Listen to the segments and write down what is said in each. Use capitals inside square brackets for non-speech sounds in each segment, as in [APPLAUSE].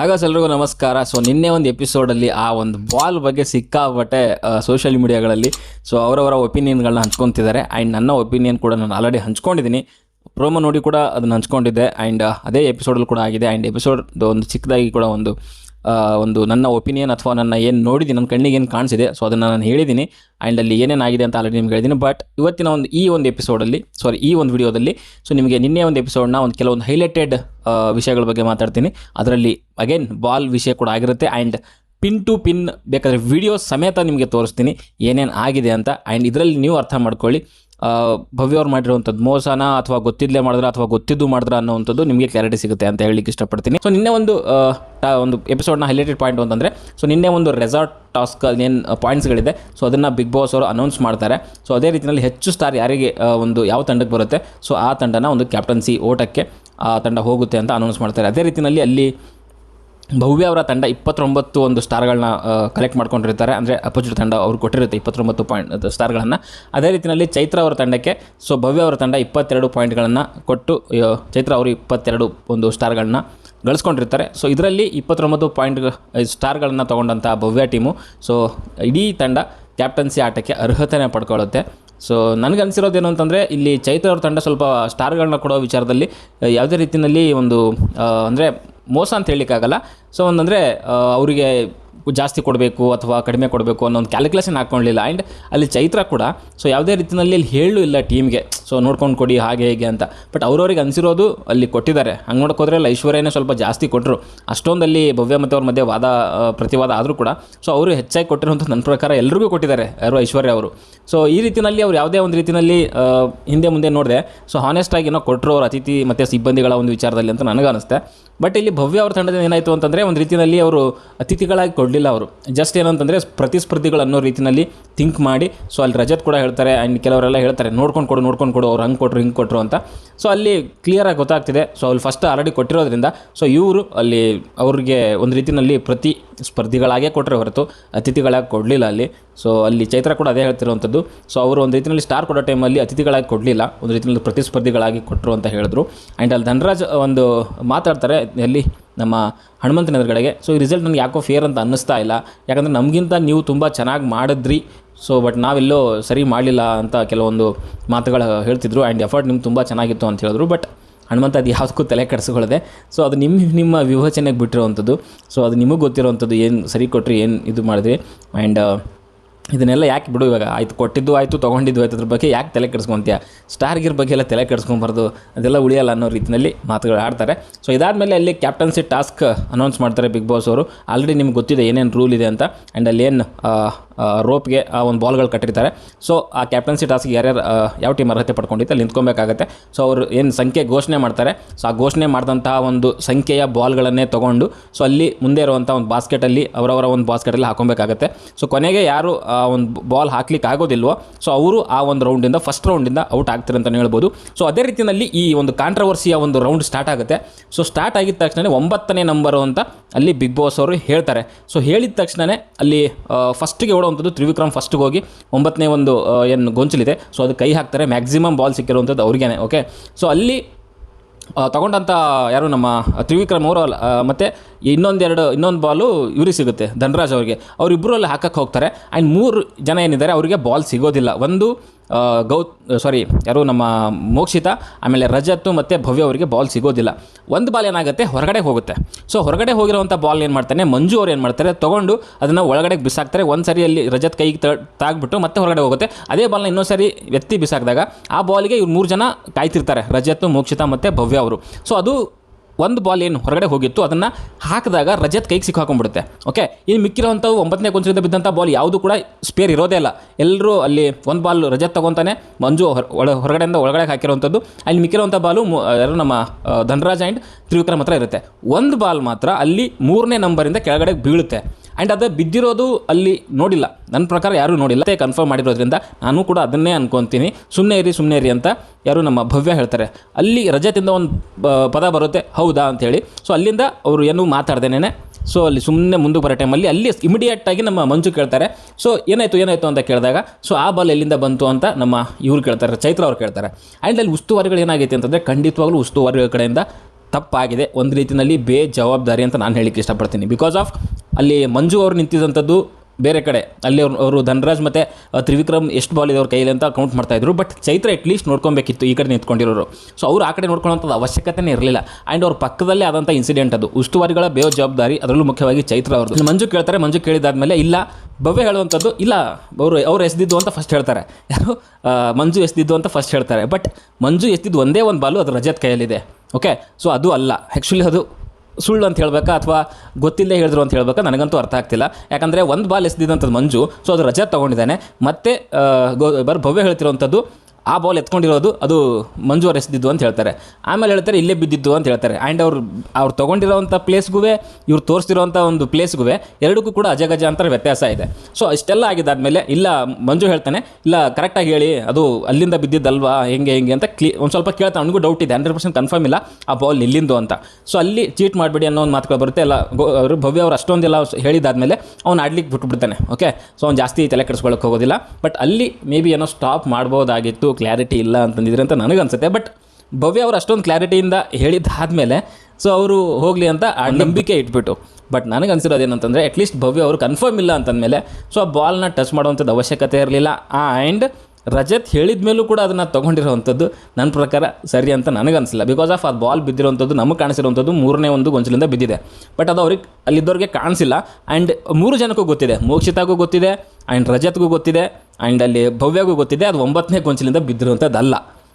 ಹಾಗಾದ್ರೆ ಎಲ್ರಿಗೂ ನಮಸ್ಕಾರ. ಸೊ ನಿನ್ನೆ ಒಂದು ಎಪಿಸೋಡಲ್ಲಿ ಆ ಒಂದು ಬಾಲ್ ಬಗ್ಗೆ ಸಿಕ್ಕಾಪಟ್ಟೆ ಸೋಷಿಯಲ್ ಮೀಡಿಯಾಗಳಲ್ಲಿ ಸೊ ಅವರವರ ಒಪಿನಿಯನ್ಗಳನ್ನ ಹಂಚ್ಕೊತಿದ್ದಾರೆ. ಆ್ಯಂಡ್ ನನ್ನ ಒಪಿನಿಯನ್ ಕೂಡ ನಾನು ಆಲ್ರೆಡಿ ಹಂಚ್ಕೊಂಡಿದ್ದೀನಿ ಪ್ರೋಮೋ ನೋಡಿ ಕೂಡ ಅದನ್ನು ಹಂಚ್ಕೊಂಡಿದ್ದೆ. ಆ್ಯಂಡ್ ಅದೇ ಎಪಿಸೋಡಲ್ಲಿ ಕೂಡ ಆಗಿದೆ. ಆ್ಯಂಡ್ ಎಪಿಸೋಡ್ದು ಒಂದು ಚಿಕ್ಕದಾಗಿ ಕೂಡ ಒಂದು ಒಂದು ನನ್ನ ಒಪಿನಿಯನ್ ಅಥವಾ ನನ್ನ ಏನು ನೋಡಿದ್ದೀನಿ, ನನ್ನ ಕಣ್ಣಿಗೆ ಏನು ಕಾಣಿಸಿದೆ ಸೊ ಅದನ್ನು ನಾನು ಹೇಳಿದ್ದೀನಿ. ಆ್ಯಂಡ್ ಅಲ್ಲಿ ಏನೇನಾಗಿದೆ ಅಂತ ಆಲ್ರೆಡಿ ನಿಮ್ಗೆ ಹೇಳಿದ್ದೀನಿ. ಬಟ್ ಇವತ್ತಿನ ಒಂದು, ಈ ಒಂದು ಎಪಿಸೋಡಲ್ಲಿ ಸಾರಿ ಈ ಒಂದು ವಿಡಿಯೋದಲ್ಲಿ ಸೊ ನಿಮಗೆ ನಿನ್ನೆ ಒಂದು ಎಪಿಸೋಡ್ನ ಒಂದು ಕೆಲವೊಂದು ಹೈಲೈಟೆಡ್ ವಿಷಯಗಳ ಬಗ್ಗೆ ಮಾತಾಡ್ತೀನಿ. ಅದರಲ್ಲಿ ಅಗೇನ್ ಬಾಲ್ ವಿಷಯ ಕೂಡ ಆಗಿರುತ್ತೆ. ಆ್ಯಂಡ್ ಪಿನ್ ಟು ಪಿನ್ ಬೇಕಾದರೆ ವಿಡಿಯೋ ಸಮೇತ ನಿಮಗೆ ತೋರಿಸ್ತೀನಿ ಏನೇನು ಆಗಿದೆ ಅಂತ. ಆ್ಯಂಡ್ ಇದರಲ್ಲಿ ನೀವು ಅರ್ಥ ಮಾಡ್ಕೊಳ್ಳಿ. ಭವ್ಯವ್ರು ಮಾಡಿರುವಂಥದ್ದು ಮೋಸನ ಅಥವಾ ಗೊತ್ತಿದ್ಲೇ ಮಾಡಿದ್ರೆ ಅಥವಾ ಗೊತ್ತಿದ್ದು ಮಾಡಿದ್ರೆ ಅನ್ನೋವಂಥದ್ದು ನಿಮಗೆ ಕ್ಲಾರಿಟಿ ಸಿಗುತ್ತೆ ಅಂತ ಹೇಳಲಿಕ್ಕೆ ಇಷ್ಟಪಡ್ತೀನಿ. ಸೊ ನಿನ್ನೆ ಒಂದು ಒಂದು ಎಪಿಸೋಡ್ನ ಹೈಲೈಟೆಡ್ ಪಾಯಿಂಟ್ ಅಂತಂದರೆ ಸೊ ನಿನ್ನೆ ಒಂದು ರೆಸಾರ್ಟ್ ಟಾಸ್ಕ್ ಏನು ಪಾಯಿಂಟ್ಸ್ಗಳಿದೆ ಸೊ ಅದನ್ನು ಬಿಗ್ ಬಾಸ್ ಅವರು ಅನೌನ್ಸ್ ಮಾಡ್ತಾರೆ. ಸೊ ಅದೇ ರೀತಿಯಲ್ಲಿ ಹೆಚ್ಚು ಸ್ಟಾರ್ ಯಾರಿಗೆ ಒಂದು ಯಾವ ತಂಡಕ್ಕೆ ಬರುತ್ತೆ ಸೊ ಆ ತಂಡನ ಒಂದು ಕ್ಯಾಪ್ಟನ್ಸಿ ಓಟಕ್ಕೆ ಆ ತಂಡ ಹೋಗುತ್ತೆ ಅಂತ ಅನೌನ್ಸ್ ಮಾಡ್ತಾರೆ. ಅದೇ ರೀತಿಯಲ್ಲಿ ಅಲ್ಲಿ ಭವ್ಯ ಅವರ ತಂಡ ಇಪ್ಪತ್ತೊಂಬತ್ತು ಒಂದು ಸ್ಟಾರ್ಗಳನ್ನ ಕಲೆಕ್ಟ್ ಮಾಡ್ಕೊಂಡಿರ್ತಾರೆ. ಅಂದರೆ ಅಪೋಸಿಟ್ ತಂಡ ಅವ್ರು ಕೊಟ್ಟಿರುತ್ತೆ ಇಪ್ಪತ್ತೊಂಬತ್ತು ಪಾಯಿಂಟ್ ಸ್ಟಾರ್ಗಳನ್ನು ಅದೇ ರೀತಿಯಲ್ಲಿ ಚೈತ್ರ ಅವರ ತಂಡಕ್ಕೆ ಸೊ ಭವ್ಯ ಅವರ ತಂಡ ಇಪ್ಪತ್ತೆರಡು ಪಾಯಿಂಟ್ಗಳನ್ನು ಕೊಟ್ಟು ಚೈತ್ರ ಅವರು ಇಪ್ಪತ್ತೆರಡು ಒಂದು ಸ್ಟಾರ್ಗಳನ್ನ ಗಳಿಸ್ಕೊಂಡಿರ್ತಾರೆ. ಸೊ ಇದರಲ್ಲಿ ಇಪ್ಪತ್ತೊಂಬತ್ತು ಪಾಯಿಂಟ್ ಸ್ಟಾರ್ಗಳನ್ನು ತೊಗೊಂಡಂಥ ಭವ್ಯ ಟೀಮು. ಸೊ ಇಡೀ ತಂಡ ಕ್ಯಾಪ್ಟನ್ಸಿ ಆಟಕ್ಕೆ ಅರ್ಹತೆನೇ ಪಡ್ಕೊಳ್ಳುತ್ತೆ. ಸೊ ಏನು ಅಂತಂದರೆ, ಇಲ್ಲಿ ಚೈತ್ರ ಅವ್ರ ತಂಡ ಸ್ವಲ್ಪ ಸ್ಟಾರ್ಗಳನ್ನ ಕೊಡೋ ವಿಚಾರದಲ್ಲಿ ಯಾವುದೇ ರೀತಿಯಲ್ಲಿ ಒಂದು ಅಂದರೆ ಮೋಸ ಅಂತ ಹೇಳಲಿಕ್ಕಾಗಲ್ಲ. ಸೊ ಒಂದಂದರೆ ಅವರಿಗೆ ಜಾಸ್ತಿ ಕೊಡಬೇಕು ಅಥವಾ ಕಡಿಮೆ ಕೊಡಬೇಕು ಅನ್ನೋ ಒಂದು ಕ್ಯಾಲ್ಕುಲೇಷನ್ ಹಾಕ್ಕೊಳ್ಳಿಲ್ಲ ಆ್ಯಂಡ್ ಅಲ್ಲಿ ಚೈತ್ರ ಕೂಡ ಸೊ ಯಾವುದೇ ರೀತಿಯಲ್ಲಿ ಅಲ್ಲಿ ಹೇಳೂ ಇಲ್ಲ ಟೀಮ್ಗೆ. ಸೊ ನೋಡ್ಕೊಂಡು ಕೊಡಿ, ಹಾಗೆ, ಹೇಗೆ ಅಂತ. ಬಟ್ ಅವ್ರವ್ರಿಗೆ ಅನಿಸಿರೋದು ಅಲ್ಲಿ ಕೊಟ್ಟಿದ್ದಾರೆ. ಹಂಗೆ ನೋಡೋಕ್ಕೋದ್ರೆ ಅಲ್ಲಿ ಐಶ್ವರ್ಯನೇ ಸ್ವಲ್ಪ ಜಾಸ್ತಿ ಕೊಟ್ಟರು ಅಷ್ಟೊಂದಲ್ಲಿ ಭವ್ಯ ಮತ್ತು ಅವ್ರ ಮಧ್ಯೆ ವಾದ ಪ್ರತಿವಾದ ಆದರೂ ಕೂಡ ಸೊ ಅವರು ಹೆಚ್ಚಾಗಿ ಕೊಟ್ಟಿರುವಂಥ ನನ್ನ ಪ್ರಕಾರ ಎಲ್ರಿಗೂ ಕೊಟ್ಟಿದ್ದಾರೆ, ಯಾರು ಐಶ್ವರ್ಯ ಅವರು. ಸೊ ಈ ರೀತಿಯಲ್ಲಿ ಅವ್ರು ಯಾವುದೇ ಒಂದು ರೀತಿಯಲ್ಲಿ ಹಿಂದೆ ಮುಂದೆ ನೋಡಿದೆ ಸೊ ಹಾನೆಸ್ಟಾಗಿ ಏನೋ ಕೊಟ್ಟರು ಅವ್ರ ಅತಿಥಿ ಮತ್ತು ಸಿಬ್ಬಂದಿಗಳ ಒಂದು ವಿಚಾರದಲ್ಲಿ ಅಂತ ನನಗೆ ಬಟ್ ಇಲ್ಲಿ ಭವ್ಯ ಅವ್ರ ತಂಡದಿಂದ ಏನಾಯಿತು ಅಂತಂದರೆ ಒಂದು ರೀತಿಯಲ್ಲಿ ಅವರು ಅತಿಥಿಗಳಾಗಿ ಕೊಡಲಿಲ್ಲ ಅವರು. ಜಸ್ಟ್ ಏನಂತಂದರೆ ಪ್ರತಿಸ್ಪರ್ಧಿಗಳು ಅನ್ನೋ ರೀತಿಯಲ್ಲಿ ಥಿಂಕ್ ಮಾಡಿ ಸೊ ಅಲ್ಲಿ ರಜತ್ ಕೂಡ ಹೇಳ್ತಾರೆ ಆ್ಯಂಡ್ ಕೆಲವರೆಲ್ಲ ಹೇಳ್ತಾರೆ, ನೋಡ್ಕೊಂಡು ಕೊಡು ನೋಡ್ಕೊಂಡು ಕೊಡು, ಅವ್ರು ಹಂಗೆ ಕೊಟ್ಟರು ಹಿಂಗೆ ಕೊಟ್ಟರು ಅಂತ. ಸೊ ಅಲ್ಲಿ ಕ್ಲಿಯರಾಗಿ ಗೊತ್ತಾಗ್ತಿದೆ. ಸೊ ಅಲ್ಲಿ ಫಸ್ಟ್ ಆಲ್ರೆಡಿ ಕೊಟ್ಟಿರೋದ್ರಿಂದ ಸೊ ಇವರು ಅಲ್ಲಿ ಅವ್ರಿಗೆ ಒಂದು ರೀತಿಯಲ್ಲಿ ಪ್ರತಿ ಸ್ಪರ್ಧಿಗಳಾಗೇ ಕೊಟ್ಟರೆ ಹೊರತು ಅತಿಥಿಗಳಾಗಿ ಕೊಡಲಿಲ್ಲ ಅಲ್ಲಿ. ಸೊ ಅಲ್ಲಿ ಚೈತ್ರ ಕೂಡ ಅದೇ ಹೇಳ್ತಿರುವಂಥದ್ದು ಸೊ ಅವರು ಒಂದು ರೀತಿಯಲ್ಲಿ ಸ್ಟಾರ್ ಕೊಡೋ ಟೈಮಲ್ಲಿ ಅತಿಥಿಗಳಾಗಿ ಕೊಡಲಿಲ್ಲ. ಒಂದು ರೀತಿಯಲ್ಲಿ ಪ್ರತಿಸ್ಪರ್ಧಿಗಳಾಗಿ ಕೊಟ್ಟರು ಅಂತ ಹೇಳಿದ್ರು. ಆ್ಯಂಡ್ ಅಲ್ಲಿ ಧನರಾಜ್ ಒಂದು ಮಾತಾಡ್ತಾರೆ ಎಲ್ಲಿ ನಮ್ಮ ಹನುಮಂತನ ಕಡೆಗೆ ಸೊ ಈ ರಿಸಲ್ಟ್ ನನಗೆ ಯಾಕೋ ಫೇರ್ ಅಂತ ಅನ್ನಿಸ್ತಾ ಇಲ್ಲ. ಯಾಕಂದರೆ ನಮಗಿಂತ ನೀವು ತುಂಬ ಚೆನ್ನಾಗಿ ಮಾಡಿದ್ರಿ. ಸೊ ಬಟ್ ನಾವೆಲ್ಲೋ ಸರಿ ಮಾಡಲಿಲ್ಲ ಅಂತ ಕೆಲವೊಂದು ಮಾತುಗಳು ಹೇಳ್ತಿದ್ರು. ಆ್ಯಂಡ್ ಎಫರ್ಟ್ ನಿಮ್ಗೆ ತುಂಬ ಚೆನ್ನಾಗಿತ್ತು ಅಂತ ಹೇಳಿದ್ರು. ಬಟ್ ಹನುಮಂತ ಅದು ಯಾವುದಕ್ಕೂ ತಲೆ ಕೆಡಿಸ್ಕೊಳ್ಳದೆ. ಸೊ ಅದು ನಿಮ್ಮ ನಿಮ್ಮ ವಿವೇಚನೆಗೆ ಬಿಟ್ಟಿರುವಂಥದ್ದು. ಸೊ ಅದು ನಿಮಗೆ ಗೊತ್ತಿರೋವಂಥದ್ದು ಏನು ಸರಿ ಕೊಟ್ಟರೆ ಏನು ಇದು ಮಾಡಿದ್ರಿ. ಆ್ಯಂಡ್ ಇದನ್ನೆಲ್ಲ ಯಾಕೆ ಬಿಡು ಇವಾಗ? ಆಯ್ತು, ಕೊಟ್ಟಿದ್ದು ಆಯಿತು, ತೊಗೊಂಡಿದ್ದು ಆಯ್ತು. ಅದ್ರ ಬಗ್ಗೆ ಯಾಕೆ ತಲೆ ಕೆಡಿಸ್ಕೊಂತೀಯ? ಸ್ಟಾರ್ ಗಿರ್ ಬಗ್ಗೆ ಎಲ್ಲ ತಲೆ ಕೆಡಿಸ್ಕೊಂಬಾರ್ದು. ಅದೆಲ್ಲ ಉಳಿಯಲ್ಲ ಅನ್ನೋ ರೀತಿಯಲ್ಲಿ ಮಾತುಗಳು ಆಡ್ತಾರೆ. ಸೊ ಇದಾದಮೇಲೆ ಅಲ್ಲಿ ಕ್ಯಾಪ್ಟನ್ಸಿ ಟಾಸ್ಕ್ ಅನೌನ್ಸ್ ಮಾಡ್ತಾರೆ ಬಿಗ್ ಬಾಸ್ ಅವರು. ಆಲ್ರೆಡಿ ನಿಮ್ಗೆ ಗೊತ್ತಿದೆ ಏನೇನು ರೂಲ್ ಇದೆ ಅಂತ. ಆ್ಯಂಡ್ ಅಲ್ಲಿ ಏನು ರೋಪ್ಗೆ ಆ ಒಂದು ಬಾಲ್ಗಳು ಕಟ್ಟಿರ್ತಾರೆ. ಸೊ ಆ ಕ್ಯಾಪ್ಟನ್ಸಿ ಟಾಸ್ಗೆ ಯಾರ್ಯಾರು ಯಾವ ಟೀಮ್ ಅರ್ಹತೆ ಪಡ್ಕೊಂಡಿತ್ತು ಅಲ್ಲಿ ನಿಂತ್ಕೊಬೇಕಾಗತ್ತೆ. ಸೊ ಅವರು ಏನು ಸಂಖ್ಯೆ ಘೋಷಣೆ ಮಾಡ್ತಾರೆ. ಸೊ ಆ ಘೋಷಣೆ ಮಾಡಿದಂತಹ ಒಂದು ಸಂಖ್ಯೆಯ ಬಾಲ್ಗಳನ್ನೇ ತೊಗೊಂಡು ಸೊ ಅಲ್ಲಿ ಮುಂದೆ ಇರುವಂಥ ಒಂದು ಬಾಸ್ಕೆಟಲ್ಲಿ ಅವರವರ ಒಂದು ಬಾಸ್ಕೆಟಲ್ಲಿ ಹಾಕೊಬೇಕಾಗತ್ತೆ. ಸೊ ಕೊನೆಗೆ ಯಾರು ಆ ಒಂದು ಬಾಲ್ ಹಾಕ್ಲಿಕ್ಕೆ ಆಗೋದಿಲ್ವೋ ಸೊ ಅವರು ಆ ಒಂದು ರೌಂಡಿಂದ ಫಸ್ಟ್ ರೌಂಡಿಂದ ಔಟ್ ಆಗ್ತಾರೆ ಅಂತಲೇ ಹೇಳ್ಬೋದು. ಸೊ ಅದೇ ರೀತಿಯಲ್ಲಿ ಈ ಒಂದು ಕಾಂಟ್ರವರ್ಸಿಯ ಒಂದು ರೌಂಡ್ ಸ್ಟಾರ್ಟ್ ಆಗುತ್ತೆ. ಸೊ ಸ್ಟಾರ್ಟ್ ಆಗಿದ ತಕ್ಷಣ ಒಂಬತ್ತನೇ ನಂಬರು ಅಂತ ಅಲ್ಲಿ ಬಿಗ್ ಬಾಸ್ ಅವರು ಹೇಳ್ತಾರೆ. ಸೊ ಹೇಳಿದ ತಕ್ಷಣವೇ ಅಲ್ಲಿ ಫಸ್ಟಿಗೆ ಓಡುವಂಥದ್ದು ತ್ರಿವಿಕ್ರಮ್ ಫಸ್ಟ್ಗೆ ಹೋಗಿ ಒಂಬತ್ತನೇ ಒಂದು ಏನು ಗೊಂಚಲಿದೆ. ಸೊ ಅದು ಕೈ ಹಾಕ್ತಾರೆ ಮ್ಯಾಕ್ಸಿಮಮ್ ಬಾಲ್ ಸಿಕ್ಕಿರುವಂಥದ್ದು ಅವ್ರಿಗೇನೆ ಓಕೆ ಸೊ ಅಲ್ಲಿ ತಗೊಂಡಂಥ ಯಾರು ನಮ್ಮ ತ್ರಿವಿಕ್ರಮ್ ಅವರು ಮತ್ತೆ ಇನ್ನೊಂದೆರಡು, ಇನ್ನೊಂದು ಬಾಲು ಇವ್ರಿಗೆ ಸಿಗುತ್ತೆ, ಧನರಾಜ್ ಅವರಿಗೆ. ಅವರಿಬ್ಬರು ಅಲ್ಲಿ ಹಾಕಕ್ಕೆ ಹೋಗ್ತಾರೆ. ಆ್ಯಂಡ್ ಮೂರು ಜನ ಏನಿದ್ದಾರೆ, ಅವರಿಗೆ ಬಾಲ್ ಸಿಗೋದಿಲ್ಲ. ಒಂದು ಆ, ಗೌ ಸಾರಿ ಯಾರು ನಮ್ಮ ಮೋಕ್ಷಿತ ಆಮೇಲೆ ರಜತ್ತು ಮತ್ತು ಭವ್ಯ ಅವರಿಗೆ ಬಾಲ್ ಸಿಗೋದಿಲ್ಲ. ಒಂದು ಬಾಲ್ ಏನಾಗುತ್ತೆ ಹೊರಗಡೆ ಹೋಗುತ್ತೆ. ಸೊ ಹೊರಗಡೆ ಹೋಗಿರುವಂಥ ಬಾಲ್ ಏನು ಮಾಡ್ತಾನೆ ಮಂಜು ಅವ್ರು ಏನು ಮಾಡ್ತಾರೆ ತೊಗೊಂಡು ಅದನ್ನು ಒಳಗಡೆ ಬಿಸಾಕ್ತಾರೆ ಒಂದು ಸರಿ ಅಲ್ಲಿ ರಜತ್ ಕೈಗೆ ತಾಗ್ಬಿಟ್ಟು ಮತ್ತೆ ಹೊರಗಡೆ ಹೋಗುತ್ತೆ. ಅದೇ ಬಾಲ್ನ ಇನ್ನೊಂದು ಸರಿ ವ್ಯಕ್ತಿ ಬಿಸಾಕಿದಾಗ ಆ ಬಾಲ್ಗೆ ಇವ್ರು ಮೂರು ಜನ ಕಾಯ್ತಿರ್ತಾರೆ ರಜತ್ ಮೋಕ್ಷಿತ ಮತ್ತು ಭವ್ಯ ಅವರು. ಸೊ ಅದು ಒಂದು ಬಾಲ್ ಏನು ಹೊರಗಡೆ ಹೋಗಿತ್ತು, ಅದನ್ನು ಹಾಕಿದಾಗ ರಜತ್ ಕೈಗೆ ಸಿಕ್ಕಾಕೊಂಡ್ಬಿಡುತ್ತೆ. ಓಕೆ ಇನ್ನು ಮಿಕ್ಕಿರೋವಂಥವು ಒಂಬತ್ತನೇ ಕೊಂಚದಿಂದ ಬಿದ್ದಂಥ ಬಾಲ್ ಯಾವುದು ಕೂಡ ಸ್ಪೇರ್ ಇರೋದೇ ಇಲ್ಲ. ಎಲ್ಲರೂ ಅಲ್ಲಿ ಒಂದು ಬಾಲ್ ರಜತ್ ತಗೊತಾನೆ, ಮಂಜು ಹೊರ ಹೊರಗಡೆಯಿಂದ ಒಳಗಡೆ ಹಾಕಿರೋವಂಥದ್ದು. ಅಲ್ಲಿ ಮಿಕ್ಕಿರೋವಂಥ ಬಾಲು ಯಾರು ನಮ್ಮ ಧನರಾಜ್ ಆ್ಯಂಡ್ ತ್ರಿವಿಕ್ರಮ್ ಹತ್ರ ಇರುತ್ತೆ. ಒಂದು ಬಾಲ್ ಮಾತ್ರ ಅಲ್ಲಿ ಮೂರನೇ ನಂಬರಿಂದ ಕೆಳಗಡೆ ಬೀಳುತ್ತೆ. ಆ್ಯಂಡ್ ಅದು ಬಿದ್ದಿರೋದು ಅಲ್ಲಿ ನೋಡಿಲ್ಲ. ನನ್ನ ಪ್ರಕಾರ ಯಾರೂ ನೋಡಿಲ್ಲ. ಅದೇ ಕನ್ಫರ್ಮ್ ಮಾಡಿರೋದ್ರಿಂದ ನಾನು ಕೂಡ ಅದನ್ನೇ ಅನ್ಕೊತೀನಿ. ಸುಮ್ಮನೆ ಇರಿ ಸುಮ್ಮನೆ ಇರಿ ಅಂತ ಯಾರು ನಮ್ಮ ಭವ್ಯ ಹೇಳ್ತಾರೆ. ಅಲ್ಲಿ ರಜತಿಂದ ಒಂದು ಪದ ಬರುತ್ತೆ, ಹೌದಾ ಅಂಥೇಳಿ ಸೊ ಅಲ್ಲಿಂದ ಅವರು ಏನೂ ಮಾತಾಡ್ದೇನೆ ಸೊ ಅಲ್ಲಿ ಸುಮ್ಮನೆ ಮುಂದೆ ಬರೋ ಟೈಮಲ್ಲಿ ಅಲ್ಲಿ ಇಮಿಡಿಯೇಟಾಗಿ ನಮ್ಮ ಮಂಜು ಕೇಳ್ತಾರೆ. ಸೊ ಏನಾಯಿತು ಏನಾಯಿತು ಅಂತ ಕೇಳಿದಾಗ ಸೊ ಆ ಬಾಲ್ ಎಲ್ಲಿಂದ ಬಂತು ಅಂತ ನಮ್ಮ ಇವ್ರು ಕೇಳ್ತಾರೆ, ಚೈತ್ರ ಅವ್ರು ಕೇಳ್ತಾರೆ. ಆ್ಯಂಡ್ ಅಲ್ಲಿ ಉಸ್ತುವಾರಿಗಳು ಏನಾಗೈತೆ ಅಂತಂದರೆ ಖಂಡಿತವಾಗ್ಲೂ ಉಸ್ತುವಾರಿಗಳ ಕಡೆಯಿಂದ ತಪ್ಪಾಗಿದೆ. ಒಂದು ರೀತಿಯಲ್ಲಿ ಬೇಜವಾಬ್ದಾರಿ ಅಂತ ನಾನು ಹೇಳಿಕ್ಕೆ ಇಷ್ಟಪಡ್ತೀನಿ. ಬಿಕಾಸ್ ಆಫ್ ಅಲ್ಲಿ ಮಂಜು ಅವರು ನಿಂತಿದ್ದಂಥದ್ದು ಬೇರೆ ಕಡೆ. ಅಲ್ಲಿ ಅವ್ರು, ಅವರು ಧನರಾಜ್ ಮತ್ತು ತ್ರಿವಿಕ್ರಮ್ ಎಷ್ಟು ಬಾಲ್ ಇದೆ ಅವ್ರ ಕೈಯಲ್ಲಿ ಅಂತ ಕೌಂಟ್ ಮಾಡ್ತಾಯಿದ್ರು ಬಟ್ ಚೈತ್ರ ಅಟ್ಲೀಸ್ಟ್ ನೋಡ್ಕೊಬೇಕಿತ್ತು ಈ ಕಡೆ ನಿಂತ್ಕೊಂಡಿರೋರು. ಸೊ ಅವ್ರು ಆ ಕಡೆ ನೋಡ್ಕೊಳ್ಳೋಂಥದ್ದು ಅವಶ್ಯಕತೆನೇ ಇರಲಿಲ್ಲ. ಆ್ಯಂಡ್ ಅವ್ರ ಪಕ್ಕದಲ್ಲೇ ಆದಂಥ ಇನ್ಸಿಡೆಂಟ್ ಅದು. ಉಸ್ತುವಾರಿಗಳ ಬೇಜವಾಬ್ದಾರಿ ಅದರಲ್ಲೂ ಮುಖ್ಯವಾಗಿ ಚೈತ್ರ ಅವರು ಮಂಜು ಕೇಳ್ತಾರೆ, ಮಂಜು ಕೇಳಿದಾದ್ಮೇಲೆ, ಇಲ್ಲ, ಭವ್ಯ ಹೇಳುವಂಥದ್ದು, ಇಲ್ಲ, ಅವರು, ಅವ್ರು ಎಸ್ದಿದ್ದು ಅಂತ ಫಸ್ಟ್ ಹೇಳ್ತಾರೆ. ಯಾರು? ಮಂಜು ಎಸ್ದಿದ್ದು ಅಂತ ಫಸ್ಟ್ ಹೇಳ್ತಾರೆ. ಬಟ್ ಮಂಜು ಎಸ್ದಿದ್ದು ಒಂದೇ ಒಂದು ಬಾಲು ಅದು ರಜತ್ ಕೈಯಲ್ಲಿದೆ. ಓಕೆ ಸೊ ಅದು ಅಲ್ಲ. ಆ್ಯಕ್ಚುಲಿ ಅದು ಸುಳ್ಳು ಅಂತ ಹೇಳಬೇಕಾ ಅಥವಾ ಗೊತ್ತಿಲ್ಲದೆ ಹೇಳಿದ್ರು ಅಂತ ಹೇಳಬೇಕಾ ನನಗಂತೂ ಅರ್ಥ ಆಗ್ತಿಲ್ಲ. ಯಾಕಂದರೆ ಒಂದು ಬಾಲ್ ಎಸ್ದಿದ್ದಂಥದ್ದು ಮಂಜು, ಸೊ ಅದು ರಜಾ ತೊಗೊಂಡಿದ್ದಾನೆ. ಮತ್ತೆ ಬರ್ ಭವ್ಯ ಹೇಳ್ತಿರೋವಂಥದ್ದು ಆ ಬಾಲ್ ಎತ್ಕೊಂಡಿರೋದು ಅದು ಮಂಜು ಅವ್ರು ಅಂತ ಹೇಳ್ತಾರೆ. ಆಮೇಲೆ ಹೇಳ್ತಾರೆ ಇಲ್ಲೇ ಬಿದ್ದಿದ್ದು ಅಂತ ಹೇಳ್ತಾರೆ. ಆ್ಯಂಡ್ ಅವ್ರು ಅವ್ರು ತೊಗೊಂಡಿರೋವಂಥ ಪ್ಲೇಸ್ಗೂ ಇವ್ರು ತೋರಿಸ್ತಿರೋವಂಥ ಒಂದು ಪ್ಲೇಸ್ಗೂ ಎರಡಕ್ಕೂ ಕೂಡ ಅಜಗಜ ಅಂತ ವ್ಯತ್ಯಾಸ ಇದೆ. ಸೊ ಇಷ್ಟೆಲ್ಲ ಆಗಿದ್ದಾದಮೇಲೆ ಇಲ್ಲ, ಮಂಜು ಹೇಳ್ತಾನೆ, ಇಲ್ಲ ಕರೆಕ್ಟಾಗಿ ಹೇಳಿ, ಅದು ಅಲ್ಲಿಂದ ಬಿದ್ದಿದ್ದಲ್ವಾ, ಹೆಂಗೆ ಹೆಂಗೆ ಅಂತ ಕ್ಲಿ ಒಂದು ಸ್ವಲ್ಪ ಕೇಳ್ತಾ ಅವನಿಗೂ ಡೌಟ್ ಇದೆ ಹಂಡ್ರೆಡ್ ಪರ್ಸೆಂಟ್ ಕನ್ಫರ್ಮ್ ಇಲ್ಲ, ಆ ಬಾಲ್ ಎಲ್ಲಿಂದು ಅಂತ. ಸೊ ಅಲ್ಲಿ ಚೀಟ್ ಮಾಡಬೇಡಿ ಅನ್ನೋ ಒಂದು ಮಾತುಗಳು ಬರುತ್ತೆ, ಎಲ್ಲ ಅವರು ಭವ್ಯ ಅವ್ರು ಅಷ್ಟೊಂದೆಲ್ಲ ಹೇಳಿದಾದಮೇಲೆ ಅವ್ನು ಆಡ್ಲಿಕ್ಕೆ ಬಿಟ್ಬಿಡ್ತಾನೆ ಓಕೆ ಸೊ ಅವ್ನು ಜಾಸ್ತಿ ತಲೆ ಕೆಡಿಸ್ಕೊಳ್ಳೋಕೆ ಹೋಗೋದಿಲ್ಲ. ಬಟ್ ಅಲ್ಲಿ ಮೇ ಬಿ ಏನೋ ಸ್ಟಾಪ್ ಮಾಡ್ಬೋದಾಗಿತ್ತು ಕ್ಲಾರಿಟಿ ಇಲ್ಲ ಅಂತಂದಿದ್ರೆ ಅಂತ ನನಗನ್ಸುತ್ತೆ. ಬಟ್ ಭವ್ಯ ಅವರು ಅಷ್ಟೊಂದು ಕ್ಲಾರಿಟಿಯಿಂದ ಹೇಳಿದ್ದಾದ್ಮೇಲೆ ಸೊ ಅವರು ಹೋಗಲಿ ಅಂತ ಆ ನಂಬಿಕೆ ಇಟ್ಬಿಟ್ಟು. ಬಟ್ ನನಗೆ ಅನ್ಸಿರೋದು ಏನಂತಂದರೆ ಅಟ್ಲೀಸ್ಟ್ ಭವ್ಯ ಅವರು ಕನ್ಫರ್ಮ್ ಇಲ್ಲ ಅಂತಂದಮೇಲೆ ಸೊ ಆ ಬಾಲ್ನ ಟಚ್ ಮಾಡುವಂಥದ್ದು ಅವಶ್ಯಕತೆ ಇರಲಿಲ್ಲ. ಆ್ಯಂಡ್ ರಜತ್ ಹೇಳಿದ ಮೇಲೂ ಕೂಡ ಅದನ್ನು ತೊಗೊಂಡಿರೋವಂಥದ್ದು ನನ್ನ ಪ್ರಕಾರ ಸರಿ ಅಂತ ನನಗನ್ಸಿಲ್ಲ. ಬಿಕಾಸ್ ಆಫ್ ಆ ಬಾಲ್ ಬಿದ್ದಿರುವಂಥದ್ದು ನಮಗೆ ಕಾಣಿಸಿರೋವಂಥದ್ದು ಮೂರನೇ ಒಂದು ಗೊಂಚಲಿಂದ ಬಿದ್ದಿದೆ. ಬಟ್ ಅದು ಅವ್ರಿಗೆ ಅಲ್ಲಿದ್ದವ್ರಿಗೆ ಕಾಣಿಸಿಲ್ಲ. ಆ್ಯಂಡ್ ಮೂರು ಜನಕ್ಕೂ ಗೊತ್ತಿದೆ. ಮೋಕ್ಷಿತಾಗೂ ಗೊತ್ತಿದೆ. ಆ್ಯಂಡ್ ರಜತ್ಗೂ ಗೊತ್ತಿದೆ. ಆ್ಯಂಡ್ ಅಲ್ಲಿ ಭವ್ಯಗೂ ಗೊತ್ತಿದೆ. ಅದು ಒಂಬತ್ತನೇ ಗೊಂಚಲಿಂದ ಬಿದ್ದಿರುವಂಥದ್ದಲ್ಲ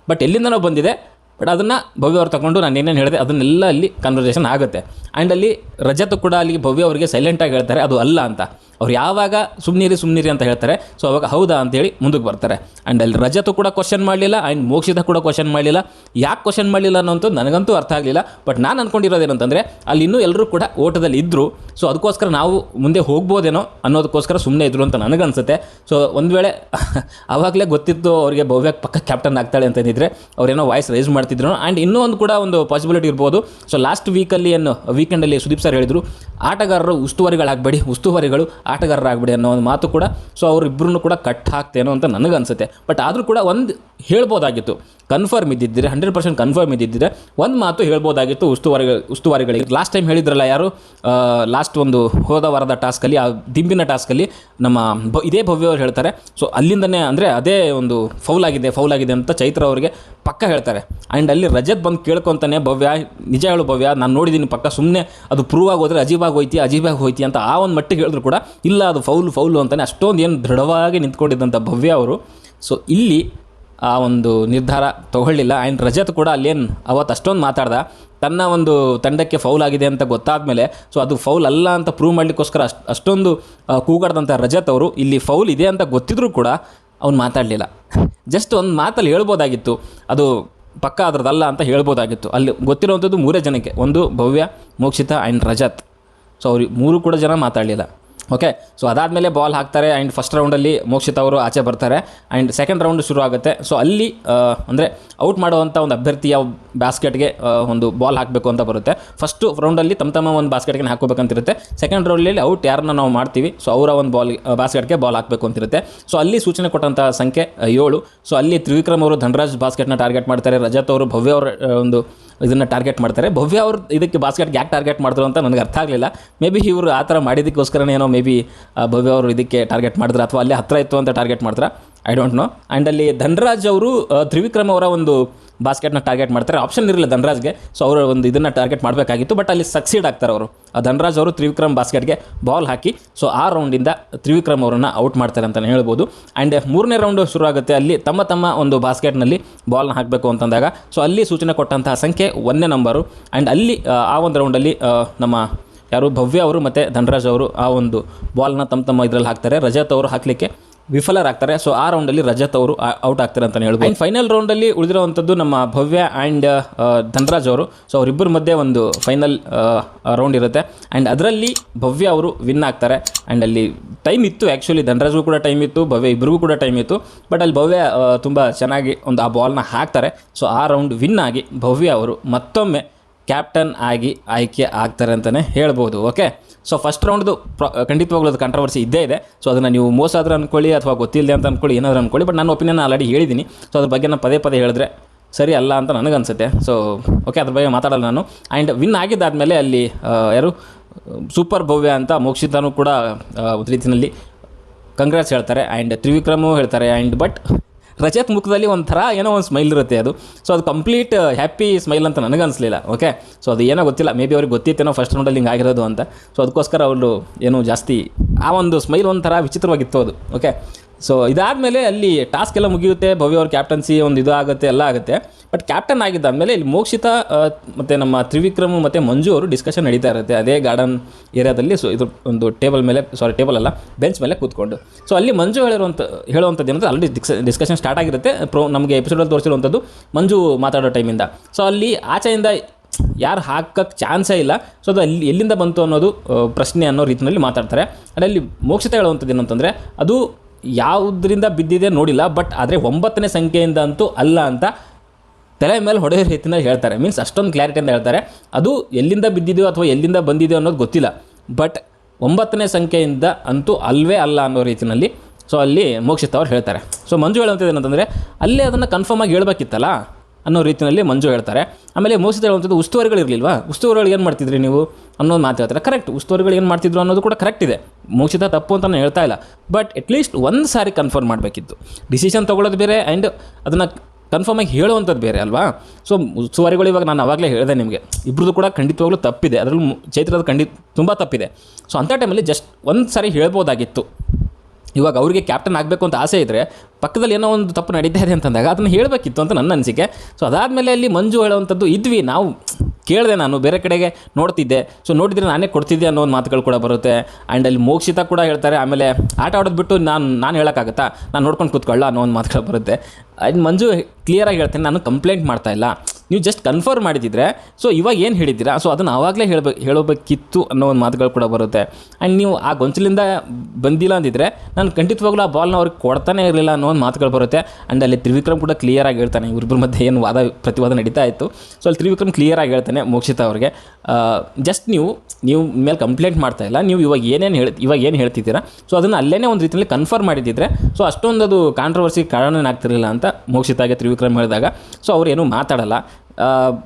ಬಟ್ ಎಲ್ಲಿಂದನೋ ಬಂದಿದೆ. ಬಟ್ ಅದನ್ನು ಭವ್ಯ ಅವ್ರು ತಗೊಂಡು ನಾನು ಏನೇನು ಹೇಳಿದೆ ಅದನ್ನೆಲ್ಲ ಅಲ್ಲಿ ಕನ್ವರ್ಸೇಷನ್ ಆಗುತ್ತೆ. ಆ್ಯಂಡ್ ಅಲ್ಲಿ ರಜತ್ ಕೂಡ ಅಲ್ಲಿ ಭವ್ಯ ಅವರಿಗೆ ಸೈಲೆಂಟಾಗಿ ಹೇಳ್ತಾರೆ. ಅದು ಅಲ್ಲ ಅಂತ. ಅವ್ರು ಯಾವಾಗ ಸುಮ್ಮನಿರಿ ಸುಮ್ಮನಿರಿ ಅಂತ ಹೇಳ್ತಾರೆ. ಸೊ ಅವಾಗ ಹೌದಾ ಅಂತೇಳಿ ಮುಂದಕ್ಕೆ ಬರ್ತಾರೆ. ಆ್ಯಂಡ್ ಅಲ್ಲಿ ರಜತು ಕೂಡ ಕ್ವಶನ್ ಮಾಡಲಿಲ್ಲ ಆ್ಯಂಡ್ ಮೋಕ್ಷಿತ ಕೂಡ ಕ್ವಶನ್ ಮಾಡಲಿಲ್ಲ. ಯಾಕೆ ಕ್ವಶನ್ ಮಾಡಲಿಲ್ಲ ಅನ್ನೋಂಥ ನನಗಂತೂ ಅರ್ಥ ಆಗಲಿಲ್ಲ. ಬಟ್ ನಾನು ಅಂದ್ಕೊಂಡಿರೋದೇನಂತಂದರೆ ಅಲ್ಲಿ ಇನ್ನೂ ಎಲ್ಲರೂ ಕೂಡ ಓಟದಲ್ಲಿ ಇದ್ದರು ಸೊ ಅದಕ್ಕೋಸ್ಕರ ನಾವು ಮುಂದೆ ಹೋಗ್ಬೋದೇನೋ ಅನ್ನೋದಕ್ಕೋಸ್ಕರ ಸುಮ್ಮನೆ ಇದ್ರು ಅಂತ ನನಗನ್ಸುತ್ತೆ. ಸೊ ಒಂದು ವೇಳೆ [LAUGHS] ಆವಾಗಲೇ ಗೊತ್ತಿತ್ತು ಅವರಿಗೆ ಭವ್ಯ ಪಕ್ಕ ಕ್ಯಾಪ್ಟನ್ ಆಗ್ತಾಳೆ ಅಂತಂದಿದ್ರೆ ಅವರೇನೋ ವಾಯ್ಸ್ ರೈಸ್ ಮಾಡ್ತಿದ್ರು. ಆ್ಯಂಡ್ ಇನ್ನೂ ಒಂದು ಕೂಡ ಒಂದು ಪಾಸಿಬಿಲಿಟಿ ಇರ್ಬೋದು. ಸೊ ಲಾಸ್ಟ್ ವೀಕಲ್ಲಿ ಏನು ವೀಕೆಂಡಲ್ಲಿ ಸುದೀಪ್ ಸರ್ ಹೇಳಿದರು, ಆಟಗಾರರು ಉಸ್ತುವಾರಿಗಳಾಗಬೇಡಿ, ಉಸ್ತುವಾರಿಗಳು ಆಟಗಾರರಾಗಬೇಡಿ ಅನ್ನೋ ಒಂದು ಮಾತು ಕೂಡ ಸೊ ಅವರಿಬ್ಬರನ್ನು ಕೂಡ ಕಟ್ ಹಾಕ್ತೇನೋ ಅಂತ ನನಗನ್ಸುತ್ತೆ. ಬಟ್ ಆದರೂ ಕೂಡ ಒಂದು ಹೇಳ್ಬೋದಾಗಿತ್ತು. ಕನ್ಫರ್ಮ್ ಇದ್ದಿದ್ದರೆ ಹಂಡ್ರೆಡ್ ಪರ್ಸೆಂಟ್ ಕನ್ಫರ್ಮ್ ಇದ್ದಿದ್ದರೆ ಒಂದು ಮಾತು ಹೇಳ್ಬೋದಾಗಿತ್ತು ಉಸ್ತುವಾರಿ ಉಸ್ತುವಾರಿಗಳಿಗೆ. ಲಾಸ್ಟ್ ಟೈಮ್ ಹೇಳಿದ್ರಲ್ಲ ಯಾರು? ಲಾಸ್ಟ್ ಒಂದು ಹೋದ ವಾರದ ಟಾಸ್ಕಲ್ಲಿ ಆ ದಿಂಬಿನ ಟಾಸ್ಕಲ್ಲಿ ನಮ್ಮ ಬ, ಇದೇ ಭವ್ಯ ಅವ್ರು ಹೇಳ್ತಾರೆ. ಸೊ ಅಲ್ಲಿಂದನೇ ಅಂದರೆ ಅದೇ ಒಂದು ಫೌಲ್ ಆಗಿದೆ ಫೌಲ್ ಆಗಿದೆ ಅಂತ ಚೈತ್ರ ಅವರಿಗೆ ಪಕ್ಕ ಹೇಳ್ತಾರೆ. ಆ್ಯಂಡ್ ಅಲ್ಲಿ ರಜತ್ ಬಂದು ಕೇಳ್ಕೊತಾನೆ, ಭವ್ಯ, ನಿಜ ಹೇಳು ಭವ್ಯ, ನಾನು ನೋಡಿದ್ದೀನಿ ಪಕ್ಕ ಸುಮ್ಮನೆ ಅದು ಪ್ರೂವ್ ಆಗೋದ್ರೆ ಅಜೀಬಾಗಿ ಹೋಯ್ತಿ ಅಜೀಬಾಗಿ ಹೋಯ್ತಿ ಅಂತ ಆ ಒಂದು ಮಟ್ಟಿಗೆ ಹೇಳಿದ್ರು ಕೂಡ, ಇಲ್ಲ ಅದು ಫೌಲ್ ಫೌಲು ಅಂತಾನೆ ಅಷ್ಟೊಂದು ಏನು ದೃಢವಾಗಿ ನಿಂತ್ಕೊಂಡಿದ್ದಂಥ ಭವ್ಯ ಅವರು. ಸೊ ಇಲ್ಲಿ ಆ ಒಂದು ನಿರ್ಧಾರ ತಗೊಳ್ಳಿಲ್ಲ. ಆ್ಯಂಡ್ ರಜತ್ ಕೂಡ ಅಲ್ಲೇನು ಅವತ್ತು ಅಷ್ಟೊಂದು ಮಾತಾಡ್ದ, ತನ್ನ ಒಂದು ತಂಡಕ್ಕೆ ಫೌಲ್ ಆಗಿದೆ ಅಂತ ಗೊತ್ತಾದ ಮೇಲೆ ಸೊ ಅದು ಫೌಲ್ ಅಲ್ಲ ಅಂತ ಪ್ರೂವ್ ಮಾಡಲಿಕ್ಕೋಸ್ಕರ ಅಷ್ಟು, ಅಷ್ಟೊಂದು ಕೂಗಾಡ್ದಂಥ ರಜತ್ ಅವರು, ಇಲ್ಲಿ ಫೌಲ್ ಇದೆ ಅಂತ ಗೊತ್ತಿದ್ರೂ ಕೂಡ ಅವ್ನು ಮಾತಾಡಲಿಲ್ಲ. ಜಸ್ಟ್ ಒಂದು ಮಾತಲ್ಲಿ ಹೇಳ್ಬೋದಾಗಿತ್ತು. ಅದು ಪಕ್ಕ ಅದರದಲ್ಲ ಅಂತ ಹೇಳ್ಬೋದಾಗಿತ್ತು. ಅಲ್ಲಿ ಗೊತ್ತಿರೋವಂಥದ್ದು ಮೂರೇ ಜನಕ್ಕೆ. ಒಂದು ಭವ್ಯ, ಮೋಕ್ಷಿತ ಆ್ಯಂಡ್ ರಜತ್. ಸೊ ಅವ್ರಿಗೆ ಮೂರು ಕೂಡ ಜನ ಮಾತಾಡಲಿಲ್ಲ. ಓಕೆ ಸೊ ಅದಾದಮೇಲೆ ಬಾಲ್ ಹಾಕ್ತಾರೆ ಆ್ಯಂಡ್ ಫಸ್ಟ್ ರೌಂಡಲ್ಲಿ ಮೋಕ್ಷಿತ್ ಅವರು ಆಚೆ ಬರ್ತಾರೆ ಆ್ಯಂಡ್ ಸೆಕೆಂಡ್ ರೌಂಡ್ ಶುರು ಆಗುತ್ತೆ. ಸೊ ಅಲ್ಲಿ ಅಂದರೆ ಔಟ್ ಮಾಡುವಂಥ ಒಂದು ಅಭ್ಯರ್ಥಿಯ ಬ್ಯಾಸ್ಕೆಟ್ಗೆ ಒಂದು ಬಾಲ್ ಹಾಕಬೇಕು ಅಂತ ಬರುತ್ತೆ. ಫಸ್ಟು ರೌಂಡಲ್ಲಿ ತಮ್ಮ ತಮ್ಮ ಒಂದು ಬಾಸ್ಕೆಟ್ಗೆ ಹಾಕೋಬೇಕಂತಿರುತ್ತೆ ಸೆಕೆಂಡ್ ರೌಂಡಲ್ಲಿ ಔಟ್ ಯಾರನ್ನ ನಾವು ಮಾಡ್ತೀವಿ ಸೊ ಅವರ ಒಂದು ಬಾಲ್ ಬಾಸ್ಕೆಟ್ಗೆ ಬಾಲ್ ಹಾಕಬೇಕು ಅಂತಿರುತ್ತೆ. ಸೊ ಅಲ್ಲಿ ಸೂಚನೆ ಕೊಟ್ಟಂಥ ಸಂಖ್ಯೆ ಏಳು. ಸೊ ಅಲ್ಲಿ ತ್ರಿವಿಕ್ರಮ್ ಅವರು ಧನರಾಜ್ ಬಾಸ್ಕೆಟ್ನ ಟಾರ್ಗೆಟ್ ಮಾಡ್ತಾರೆ. ರಜತ್ ಅವರು ಭವ್ಯ ಅವರ ಒಂದು ಇದನ್ನು ಟಾರ್ಗೆಟ್ ಮಾಡ್ತಾರೆ. ಭವ್ಯ ಅವರು ಇದಕ್ಕೆ ಬಾಸ್ಕೆಟ್ಗೆ ಯಾಕೆ ಟಾರ್ಗೆಟ್ ಮಾಡಿದ್ರು ಅಂತ ನನಗೆ ಅರ್ಥ ಆಗಲಿಲ್ಲ. ಮೇ ಬಿ ಇವರು ಆ ಥರ ಮಾಡಿದ್ದಕ್ಕೋಸ್ಕರನೇ ಏನೋ ಮೇ ಬಿ ಭವ್ಯ ಅವರು ಇದಕ್ಕೆ ಟಾರ್ಗೆಟ್ ಮಾಡಿದ್ರು ಅಥವಾ ಅಲ್ಲಿ ಹತ್ತಿರ ಇತ್ತು ಅಂತ ಟಾರ್ಗೆಟ್ ಮಾಡ್ತಾರೆ ಐ ಡೋಂಟ್ ನೋ ಆ್ಯಂಡ್ ಅಲ್ಲಿ ಧನರಾಜ್ ಅವರು ತ್ರಿವಿಕ್ರಮ್ ಅವರ ಒಂದು ಬಾಸ್ಕೆಟ್ನ ಟಾರ್ಗೆಟ್ ಮಾಡ್ತಾರೆ. ಆಪ್ಷನ್ ಇರಲಿಲ್ಲ ಧನರಾಜ್ಗೆ. ಸೊ ಅವರು ಒಂದು ಇದನ್ನು ಟಾರ್ಗೆಟ್ ಮಾಡಬೇಕಾಗಿತ್ತು. ಬಟ್ ಅಲ್ಲಿ ಸಕ್ಸೀಡ್ ಆಗ್ತಾರೆ ಅವರು. ಆ ಧನರಾಜ್ ಅವರು ತ್ರಿವಿಕ್ರಮ್ ಬಾಸ್ಕೆಟ್ಗೆ ಬಾಲ್ ಹಾಕಿ ಸೊ ಆ ರೌಂಡಿಂದ ತ್ರಿವಿಕ್ರಮ್ ಅವರನ್ನು ಔಟ್ ಮಾಡ್ತಾರೆ ಅಂತಲೇ ಹೇಳ್ಬೋದು. ಆ್ಯಂಡ್ ಮೂರನೇ ರೌಂಡು ಶುರು ಆಗುತ್ತೆ ಅಲ್ಲಿ ತಮ್ಮ ತಮ್ಮ ಒಂದು ಬಾಸ್ಕೆಟ್ನಲ್ಲಿ ಬಾಲ್ನ ಹಾಕಬೇಕು ಅಂತಂದಾಗ. ಸೊ ಅಲ್ಲಿ ಸೂಚನೆ ಕೊಟ್ಟಂತಹ ಸಂಖ್ಯೆ ಒಂದನೇ ನಂಬರು ಆ್ಯಂಡ್ ಅಲ್ಲಿ ಆ, ಒಂದು ರೌಂಡಲ್ಲಿ ನಮ್ಮ ಯಾರು ಭವ್ಯ ಅವರು ಮತ್ತು ಧನರಾಜ್ ಅವರು ಆ ಒಂದು ಬಾಲ್ನ ತಮ್ಮ ತಮ್ಮ ಇದರಲ್ಲಿ ಹಾಕ್ತಾರೆ. ರಜತ್ ಅವರು ಹಾಕಲಿಕ್ಕೆ ವಿಫಲರಾಗ್ತಾರೆ. ಸೊ ಆ ರೌಂಡಲ್ಲಿ ರಜತ್ ಅವರು ಔಟ್ ಆಗ್ತಾರೆ ಅಂತಲೇ ಹೇಳ್ಬೋದು. ಆ್ಯಂಡ್ ಫೈನಲ್ ರೌಂಡಲ್ಲಿ ಉಳಿದಿರುವಂಥದ್ದು ನಮ್ಮ ಭವ್ಯ ಆ್ಯಂಡ್ ಧನರಾಜ್ ಅವರು. ಸೊ ಅವರಿಬ್ಬರ ಮಧ್ಯೆ ಒಂದು ಫೈನಲ್ ರೌಂಡ್ ಇರುತ್ತೆ. ಆ್ಯಂಡ್ ಅದರಲ್ಲಿ ಭವ್ಯ ಅವರು ವಿನ್ ಆಗ್ತಾರೆ. ಆ್ಯಂಡ್ ಅಲ್ಲಿ ಟೈಮ್ ಇತ್ತು ಆ್ಯಕ್ಚುಲಿ ಧನರಾಜ್ಗೂ ಕೂಡ ಟೈಮ್ ಇತ್ತು, ಭವ್ಯ ಇಬ್ಬರಿಗೂ ಕೂಡ ಟೈಮ್ ಇತ್ತು. ಬಟ್ ಅಲ್ಲಿ ಭವ್ಯ ತುಂಬ ಚೆನ್ನಾಗಿ ಒಂದು ಆ ಬಾಲ್ನ ಹಾಕ್ತಾರೆ. ಸೊ ಆ ರೌಂಡ್ ವಿನ್ ಆಗಿ ಭವ್ಯ ಅವರು ಮತ್ತೊಮ್ಮೆ ಕ್ಯಾಪ್ಟನ್ ಆಗಿ ಆಯ್ಕೆ ಆಗ್ತಾರೆ ಅಂತಲೇ ಹೇಳ್ಬೋದು ಓಕೆ ಸೊ ಫಸ್ಟ್ ರೌಂಡ್ದು ಪ್ರಾ ಖಂಡಿತವಾಗ್ಲೂ ಅದು ಕಂಟ್ರವರ್ಸಿ ಇದ್ದೇ ಇದೆ. ಸೊ ಅದನ್ನು ನೀವು ಮೋಸ ಆದ್ರೆ ಅಂದ್ಕೊಳ್ಳಿ ಅಥವಾ ಗೊತ್ತಿಲ್ಲದೆ ಅಂತ ಅಂದ್ಕೊಳ್ಳಿ ಏನಾದರೂ ಅಂದ್ಕೊಳ್ಳಿ ಬಟ್ ನನ್ನ ಒಪಿನಿಯನ್ ಆಲ್ರೆಡಿ ಹೇಳಿದ್ದೀನಿ. ಸೊ ಅದ್ರ ಬಗ್ಗೆ ನಾನು ಪದೇ ಪದೇ ಹೇಳಿದ್ರೆ ಸರಿ ಅಲ್ಲ ಅಂತ ನನಗನ್ಸುತ್ತೆ ಸೊ ಓಕೆ ಅದ್ರ ಬಗ್ಗೆ ಮಾತಾಡಲ್ಲ ನಾನು. ಆ್ಯಂಡ್ ವಿನ್ ಆಗಿದ್ದಾದಮೇಲೆ ಅಲ್ಲಿ ಯಾರು? ಸೂಪರ್ ಭವ್ಯ ಅಂತ ಮೋಕ್ಷಿತನೂ ಕೂಡ ಒಂದು ರೀತಿಯಲ್ಲಿ ಕಂಗ್ರಾಟ್ಸ್ ಹೇಳ್ತಾರೆ. ಆ್ಯಂಡ್ ತ್ರಿವಿಕ್ರಮೂ ಹೇಳ್ತಾರೆ. ಆ್ಯಂಡ್ ಬಟ್ ರಜತ್ ಮುಖದಲ್ಲಿ ಒಂಥರ ಏನೋ ಒಂದು ಸ್ಮೈಲ್ ಇರುತ್ತೆ ಅದು. ಸೊ ಅದು ಕಂಪ್ಲೀಟ್ ಹ್ಯಾಪಿ ಸ್ಮೈಲ್ ಅಂತ ನನಗನ್ನಿಸ್ಲಿಲ್ಲ ಓಕೆ ಸೊ ಅದು ಏನೋ ಗೊತ್ತಿಲ್ಲ ಮೇ ಬಿ ಅವ್ರಿಗೆ ಗೊತ್ತಿತ್ತೇನೋ ಫಸ್ಟ್ ರೌಂಡಲ್ಲಿ ಹಿಂಗೆ ಆಗಿರೋದು ಅಂತ. ಸೊ ಅದಕ್ಕೋಸ್ಕರ ಅವರು ಏನು ಜಾಸ್ತಿ, ಆ ಒಂದು ಸ್ಮೈಲ್ ಒಂಥರ ವಿಚಿತ್ರವಾಗಿತ್ತು ಅದು ಓಕೆ ಸೊ ಇದಾದಮೇಲೆ ಅಲ್ಲಿ ಟಾಸ್ಕ್ ಎಲ್ಲ ಮುಗಿಯುತ್ತೆ, ಭವ್ಯ ಅವ್ರ ಕ್ಯಾಪ್ಟನ್ಸಿ ಒಂದು ಇದು ಆಗುತ್ತೆ, ಎಲ್ಲ ಆಗುತ್ತೆ. ಬಟ್ ಕ್ಯಾಪ್ಟನ್ ಆಗಿದ್ದಾದಮೇಲೆ ಇಲ್ಲಿ ಮೋಕ್ಷಿತ ಮತ್ತು ನಮ್ಮ ತ್ರಿವಿಕ್ರಮ್ ಮತ್ತು ಮಂಜು ಅವರು ಡಿಸ್ಕಷನ್ ನಡೀತಾ ಇರುತ್ತೆ. ಅದೇ ಗಾರ್ಡನ್ ಏರಿಯಾದಲ್ಲಿ ಸೊ ಇದು ಒಂದು ಟೇಬಲ್ ಮೇಲೆ ಸಾರಿ ಟೇಬಲ್ ಅಲ್ಲ ಬೆಂಚ್ ಮೇಲೆ ಕೂತ್ಕೊಂಡು. ಸೊ ಅಲ್ಲಿ ಮಂಜು ಹೇಳಿರುವಂಥ ಹೇಳುವಂಥದ್ದು ಏನಂದ್ರೆ ಆಲ್ರೆಡಿ ಡಿಸ್ಕಷನ್ ಸ್ಟಾರ್ಟ್ ಆಗಿರುತ್ತೆ. ಪ್ರೋ ನಮಗೆ ಎಪಿಸೋಡಲ್ಲಿ ತೋರಿಸಿರುವಂಥದ್ದು ಮಂಜು ಮಾತಾಡೋ ಟೈಮಿಂದ ಸೊ ಅಲ್ಲಿ ಆಚೆಯಿಂದ ಯಾರು ಹಾಕೋಕ್ಕೆ ಚಾನ್ಸೇ ಇಲ್ಲ. ಸೊ ಅದು ಅಲ್ಲಿ, ಎಲ್ಲಿಂದ ಬಂತು ಅನ್ನೋದು ಪ್ರಶ್ನೆ ಅನ್ನೋ ರೀತಿಯಲ್ಲಿ ಮಾತಾಡ್ತಾರೆ. ಅದರಲ್ಲಿ ಮೋಕ್ಷಿತ ಹೇಳುವಂಥದ್ದು ಏನಂತಂದರೆ, ಅದು ಯಾವುದರಿಂದ ಬಿದ್ದಿದೆ ನೋಡಿಲ್ಲ ಬಟ್ ಆದರೆ ಒಂಬತ್ತನೇ ಸಂಖ್ಯೆಯಿಂದ ಅಂತೂ ಅಲ್ಲ ಅಂತ ತಲೆ ಮೇಲೆ ಹೊಡೆಯೋ ರೀತಿಯಿಂದ ಹೇಳ್ತಾರೆ. ಮೀನ್ಸ್ ಅಷ್ಟೊಂದು ಕ್ಲಾರಿಟಿ ಅಂತ ಹೇಳ್ತಾರೆ. ಅದು ಎಲ್ಲಿಂದ ಬಿದ್ದಿದೆಯೋ ಅಥವಾ ಎಲ್ಲಿಂದ ಬಂದಿದೆಯೋ ಅನ್ನೋದು ಗೊತ್ತಿಲ್ಲ. ಬಟ್ ಒಂಬತ್ತನೇ ಸಂಖ್ಯೆಯಿಂದ ಅಂತೂ ಅಲ್ವೇ ಅಲ್ಲ ಅನ್ನೋ ರೀತಿಯಲ್ಲಿ ಸೊ ಅಲ್ಲಿ ಮೋಕ್ಷಿತ್ ಅವ್ರು ಹೇಳ್ತಾರೆ. ಸೊ ಮಂಜು ಹೇಳುವಂಥದ್ದು ಏನಂತಂದರೆ, ಅಲ್ಲೇ ಅದನ್ನು ಕನ್ಫರ್ಮ್ ಆಗಿ ಹೇಳ್ಬೇಕಿತ್ತಲ್ಲ? ಅನ್ನೋ ರೀತಿಯಲ್ಲಿ ಮಂಜು ಹೇಳ್ತಾರೆ. ಆಮೇಲೆ ಮೋಸಿದ ಹೇಳುವಂಥದ್ದು ಉಸ್ತುವಾರಿಗಳು ಇರಲಿಲ್ವಾ? ಉಸ್ತುವಾರಿಗಳು ಏನು ಮಾಡ್ತಿದ್ರಿ ನೀವು? ಅನ್ನೋದು ಮಾತು ಹೇಳ್ತಾರೆ. ಕರೆಕ್ಟ್ ಉಸ್ತುವಾರಿಗಳು ಏನು ಮಾಡ್ತಿದ್ರು ಅನ್ನೋದು ಕೂಡ ಕರೆಕ್ಟ್ ಇದೆ. ಮೋಕ್ಷಿತ ತಪ್ಪು ಅಂತ ಹೇಳ್ತಾ ಇಲ್ಲ. ಬಟ್ ಅಟ್ಲೀಸ್ಟ್ ಒಂದು ಸಾರಿ ಕನ್ಫರ್ಮ್ ಮಾಡಬೇಕಿತ್ತು. ಡಿಸಿಷನ್ ತೊಗೊಳ್ಳೋದು ಬೇರೆ ಆ್ಯಂಡ್ ಅದನ್ನು ಕನ್ಫರ್ಮ್ ಆಗಿ ಹೇಳುವಂಥದ್ದು ಬೇರೆ ಅಲ್ವಾ? ಸೊ ಉಸ್ತುವಾರಿಗಳು ಇವಾಗ ನಾನು ಆವಾಗಲೇ ಹೇಳಿದೆ ನಿಮಗೆ. ಇಬ್ಬರದು ಕೂಡ ಖಂಡಿತವಾಗ್ಲೂ ತಪ್ಪಿದೆ. ಅದರಲ್ಲೂ ಚೈತ್ರದ ಖಂಡಿತ ತುಂಬ ತಪ್ಪಿದೆ. ಸೊ ಅಂಥ ಟೈಮಲ್ಲಿ ಜಸ್ಟ್ ಒಂದು ಸಾರಿ ಹೇಳ್ಬೋದಾಗಿತ್ತು. ಇವಾಗ ಅವರಿಗೆ ಕ್ಯಾಪ್ಟನ್ ಆಗಬೇಕು ಅಂತ ಆಸೆ ಇದ್ದರೆ ಪಕ್ಕದಲ್ಲಿ ಏನೋ ಒಂದು ತಪ್ಪು ನಡೀತಾ ಇದೆ ಅಂತಂದಾಗ ಅದನ್ನು ಹೇಳಬೇಕಿತ್ತು ಅಂತ ನನ್ನ ಅನಿಸಿಕೆ. ಸೊ ಅದಾದಮೇಲೆ ಅಲ್ಲಿ ಮಂಜು ಹೇಳುವಂಥದ್ದು, ಇದ್ವಿ, ನಾವು ಕೇಳಿದೆ ನಾನು, ಬೇರೆ ಕಡೆಗೆ ನೋಡ್ತಿದ್ದೆ. ಸೊ ನೋಡಿದರೆ ನಾನೇ ಕೊಡ್ತಿದ್ದೆ ಅನ್ನೋ ಒಂದು ಮಾತುಗಳು ಕೂಡ ಬರುತ್ತೆ. ಆ್ಯಂಡ್ ಅಲ್ಲಿ ಮೋಕ್ಷಿತ ಕೂಡ ಹೇಳ್ತಾರೆ, ಆಮೇಲೆ ಆಟ ಆಡೋದು ಬಿಟ್ಟು ನಾನು ನಾನು ಹೇಳೋಕ್ಕಾಗತ್ತಾ? ನಾನು ನೋಡ್ಕೊಂಡು ಕೂತ್ಕೊಳ್ಳ ಅನ್ನೋ ಒಂದು ಮಾತುಗಳು ಬರುತ್ತೆ. ಆ್ಯಂಡ್ ಮಂಜು ಕ್ಲಿಯರಾಗಿ ಹೇಳ್ತೇನೆ, ನಾನು ಕಂಪ್ಲೇಂಟ್ ಮಾಡ್ತಾ ಇಲ್ಲ. ನೀವು ಜಸ್ಟ್ ಕನ್ಫರ್ಮ್ ಮಾಡಿದ್ದಿದ್ರೆ ಸೊ ಇವಾಗ ಏನು ಹೇಳಿದ್ದೀರಾ? ಸೊ ಅದನ್ನು ಆವಾಗಲೇ ಹೇಳಬೇಕು ಹೇಳಬೇಕಿತ್ತು ಅನ್ನೋ ಒಂದು ಮಾತುಗಳು ಕೂಡ ಬರುತ್ತೆ. ಆ್ಯಂಡ್ ನೀವು ಆ ಗೊಂಚಲಿಂದ ಬಂದಿಲ್ಲ ಅಂದಿದ್ರೆ, ನಾನು ಖಂಡಿತವಾಗ್ಲೂ ಆ ಬಾಲ್ನ ಅವ್ರಿಗೆ ಕೊಡ್ತಾನೆ ಇರಲಿಲ್ಲ ಅನ್ನೋ ಒಂದು ಮಾತುಗಳು ಬರುತ್ತೆ. ಆ್ಯಂಡ್ ಅಲ್ಲಿ ತ್ರಿವಿಕ್ರಮ್ ಕೂಡ ಕ್ಲಿಯರಾಗಿ ಹೇಳ್ತಾನೆ ಇವ್ರಿಬ್ಬರ ಮಧ್ಯೆ ಏನು ವಾದ, ಪ್ರತಿವಾದ ನಡೀತಾ ಇತ್ತು. ಸೊ ಅಲ್ಲಿ ತ್ರಿವಿಕ್ರಮ್ ಕ್ಲಿಯರಾಗಿ ಹೇಳ್ತಾನೆ ಮೋಕ್ಷಿತ ಅವ್ರಿಗೆ. ಜಸ್ಟ್ ನೀವು ನೀವು ಮೇಲೆ ಕಂಪ್ಲೇಂಟ್ ಮಾಡ್ತಾ ಇಲ್ಲ, ನೀವು ಇವಾಗ ಏನೇನು ಹೇಳಿ ಇವಾಗ ಏನು ಹೇಳ್ತಿದ್ದೀರಾ? ಸೊ ಅದನ್ನು ಅಲ್ಲೇ ಒಂದು ರೀತಿಯಲ್ಲಿ ಕನ್ಫರ್ಮ್ ಮಾಡಿದ್ದಿದ್ರೆ ಸೊ ಅಷ್ಟೊಂದು ಅದು ಕಾಂಟ್ರವರ್ಸಿ ಕಾರಣನಾಗ್ತಿರಲಿಲ್ಲ ಅಂತ ಮೋಕ್ಷಿತಾಗೆ ತ್ರಿವಿಕ್ರಮ್ ಹೇಳಿದಾಗ. ಸೊ ಅವ್ರು ಏನೂ ಮಾತಾಡಲ್ಲ.